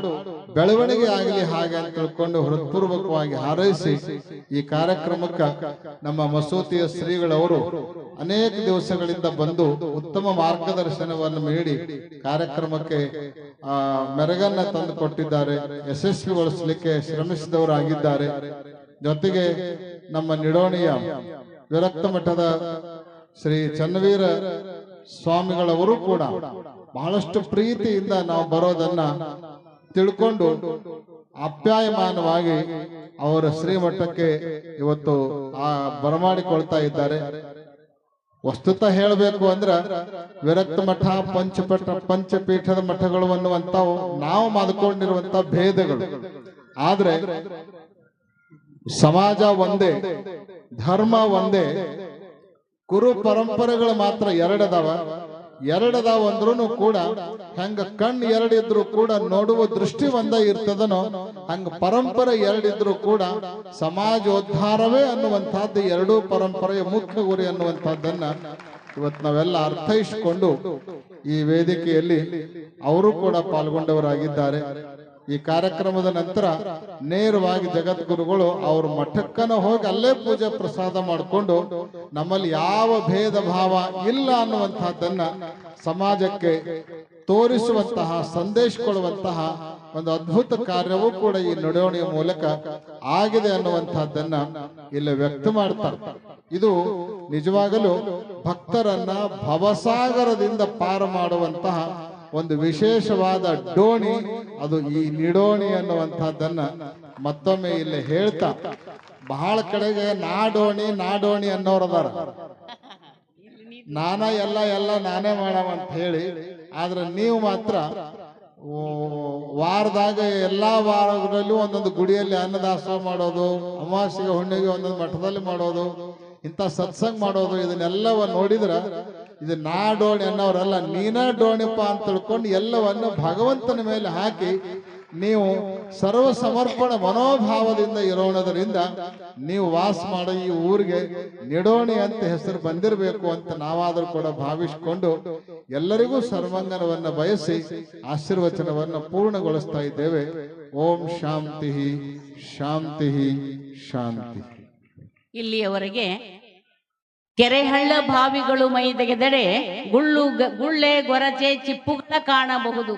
ಬೆಳವಣಿಗೆ ಆಗಲಿ ಹಾಗೆ ಅಂತ ತಿಳ್ಕೊಂಡು ಹೃತ್ಪೂರ್ವಕವಾಗಿ ಹಾರೈಸಿ ಈ ಕಾರ್ಯಕ್ರಮಕ್ಕ ನಮ್ಮ ಮಸೂತಿಯ ಶ್ರೀಗಳವರು ಅನೇಕ ದಿವಸಗಳಿಂದ ಬಂದು ಉತ್ತಮ ಮಾರ್ಗದರ್ಶನವನ್ನು ನೀಡಿ ಕಾರ್ಯಕ್ರಮಕ್ಕೆ, ಆ, ಮೆರಗನ್ನ ತಂದು ಕೊಟ್ಟಿದ್ದಾರೆ ಯಶಸ್ವಿಗೊಳಿಸಲಿಕ್ಕೆ ಶ್ರಮಿಸಿದವರಾಗಿದ್ದಾರೆ. ಜೊತೆಗೆ ನಮ್ಮ ನಿಡೋಣಿಯ ವಿರಕ್ತ ಮಠದ ಶ್ರೀ ಚನ್ನವೀರ ಸ್ವಾಮಿಗಳವರು ಕೂಡ ಬಹಳಷ್ಟು ಪ್ರೀತಿಯಿಂದ ನಾವು ಬರೋದನ್ನ ತಿಳ್ಕೊಂಡು ಅಪ್ಯಾಯಮಾನವಾಗಿ ಅವರ ಶ್ರೀಮಠಕ್ಕೆ ಇವತ್ತು ಆ ಬರಮಾಡಿಕೊಳ್ತಾ ಇದ್ದಾರೆ. ವಸ್ತುತ ಹೇಳಬೇಕು ಅಂದ್ರ ವಿರಕ್ತ ಮಠ ಪಂಚಪಠ ಪಂಚಪೀಠದ ಮಠಗಳು ಅನ್ನುವಂಥವು ನಾವು ಮಾಡಿಕೊಂಡಿರುವಂತ ಭೇದಗಳು. ಆದ್ರೆ ಸಮಾಜ ಒಂದೇ, ಧರ್ಮ ಒಂದೇ ಕುರು ಪರಂಪರೆಗಳು ಮಾತ್ರ ಎರಡದಾವ. ಎರಡದಾವ ಅಂದ್ರೂ ಕೂಡ ಹಂಗ ಕಣ್ಣು ಎರಡಿದ್ರು ಕೂಡ ನೋಡುವ ದೃಷ್ಟಿ ಒಂದ ಇರ್ತದನೋ, ಹಂಗ ಪರಂಪರೆ ಎರಡಿದ್ರು ಕೂಡ ಸಮಾಜೋದ್ಧಾರವೇ ಅನ್ನುವಂತಹದ್ದು ಎರಡೂ ಪರಂಪರೆಯ ಮುಖ್ಯ ಗುರಿ ಅನ್ನುವಂಥದ್ದನ್ನ ಇವತ್ತು ನಾವೆಲ್ಲ ಅರ್ಥೈಸಿಕೊಂಡು ಈ ವೇದಿಕೆಯಲ್ಲಿ ಅವರು ಕೂಡ ಪಾಲ್ಗೊಂಡವರಾಗಿದ್ದಾರೆ. ಈ ಕಾರ್ಯಕ್ರಮದ ನಂತರ ನೇರವಾಗಿ ಜಗದ್ಗುರುಗಳು ಅವ್ರ ಮಠಕ್ಕನ ಹೋಗಿ ಅಲ್ಲೇ ಪೂಜೆ ಪ್ರಸಾದ ಮಾಡಿಕೊಂಡು ನಮ್ಮಲ್ಲಿ ಯಾವ ಭೇದ ಭಾವ ಇಲ್ಲ ಅನ್ನುವಂತಹದ್ದನ್ನ ಸಮಾಜಕ್ಕೆ ತೋರಿಸುವಂತಹ, ಸಂದೇಶ ಕೊಡುವಂತಹ ಒಂದು ಅದ್ಭುತ ಕಾರ್ಯವೂ ಕೂಡ ಈ ನಡವಣಿಯ ಮೂಲಕ ಆಗಿದೆ ಅನ್ನುವಂತಹದ್ದನ್ನ ಇಲ್ಲಿ ವ್ಯಕ್ತ ಮಾಡ್ತಾರೆ. ಇದು ನಿಜವಾಗಲೂ ಭಕ್ತರನ್ನ ಭವಸಾಗರದಿಂದ ಪಾರು ಮಾಡುವಂತಹ ಒಂದು ವಿಶೇಷವಾದ ಡೋಣಿ, ಅದು ಈ ನಿಡೋಣಿ ಅನ್ನುವಂಥದ್ದನ್ನ ಮತ್ತೊಮ್ಮೆ ಇಲ್ಲಿ ಹೇಳ್ತಾ, ಬಹಳ ಕಡೆಗೆ ನಾಡೋಣಿ ನಾಡೋಣಿ ಅನ್ನೋರದಾರ. ನಾನ ಎಲ್ಲ ಎಲ್ಲ ನಾನೇ ಮಾಡವ ಅಂತ ಹೇಳಿ, ಆದ್ರೆ ನೀವು ಮಾತ್ರ ವಾರದಾಗ ಎಲ್ಲಾ ವಾರಗಳಲ್ಲೂ ಒಂದೊಂದು ಗುಡಿಯಲ್ಲಿ ಅನ್ನದಾಸೋಹ ಮಾಡೋದು, ಅಮಾವಾಸ್ಯೆಗೆ ಹುಣ್ಣಿಗೆ ಒಂದೊಂದು ಮಠದಲ್ಲಿ ಮಾಡೋದು, ಇಂಥ ಸತ್ಸಂಗ್ ಮಾಡೋದು, ಇದನ್ನೆಲ್ಲವ ನೋಡಿದ್ರ ಇದು ನಾ ಡೋಣಿ ಅನ್ನೋರಲ್ಲ, ನೀನ ಡೋಣಿಪ್ಪ ಅಂತ ತಿಳ್ಕೊಂಡು ಎಲ್ಲವನ್ನು ಭಗವಂತನ ಮೇಲೆ ಹಾಕಿ ನೀವು ಸರ್ವ ಸಮರ್ಪಣ ಮನೋಭಾವದಿಂದ ಇರೋಣದರಿಂದ ನೀವು ವಾಸ ಮಾಡೋ ಈ ಊರಿಗೆ ನಿಡೋಣಿ ಅಂತ ಹೆಸರು ಬಂದಿರಬೇಕು ಅಂತ ನಾವಾದರೂ ಕೂಡ ಭಾವಿಸಿಕೊಂಡು ಎಲ್ಲರಿಗೂ ಸರ್ವಂಗನವನ್ನ ಬಯಸಿ ಆಶೀರ್ವಚನವನ್ನು ಪೂರ್ಣಗೊಳಿಸ್ತಾ ಇದ್ದೇವೆ. ಓಂ ಶಾಂತಿ ಶಾಂತಿ ಶಾಂತಿ. ಇಲ್ಲಿಯವರೆಗೆ ಕೆರೆಹಳ್ಳ ಬಾವಿಗಳು ಮೈ ತೆಗೆದರೆ ಗುಳ್ಳು ಗುಳ್ಳೆ ಗೊರಚೆ ಚಿಪ್ಪುಗಳ ಕಾಣಬಹುದು.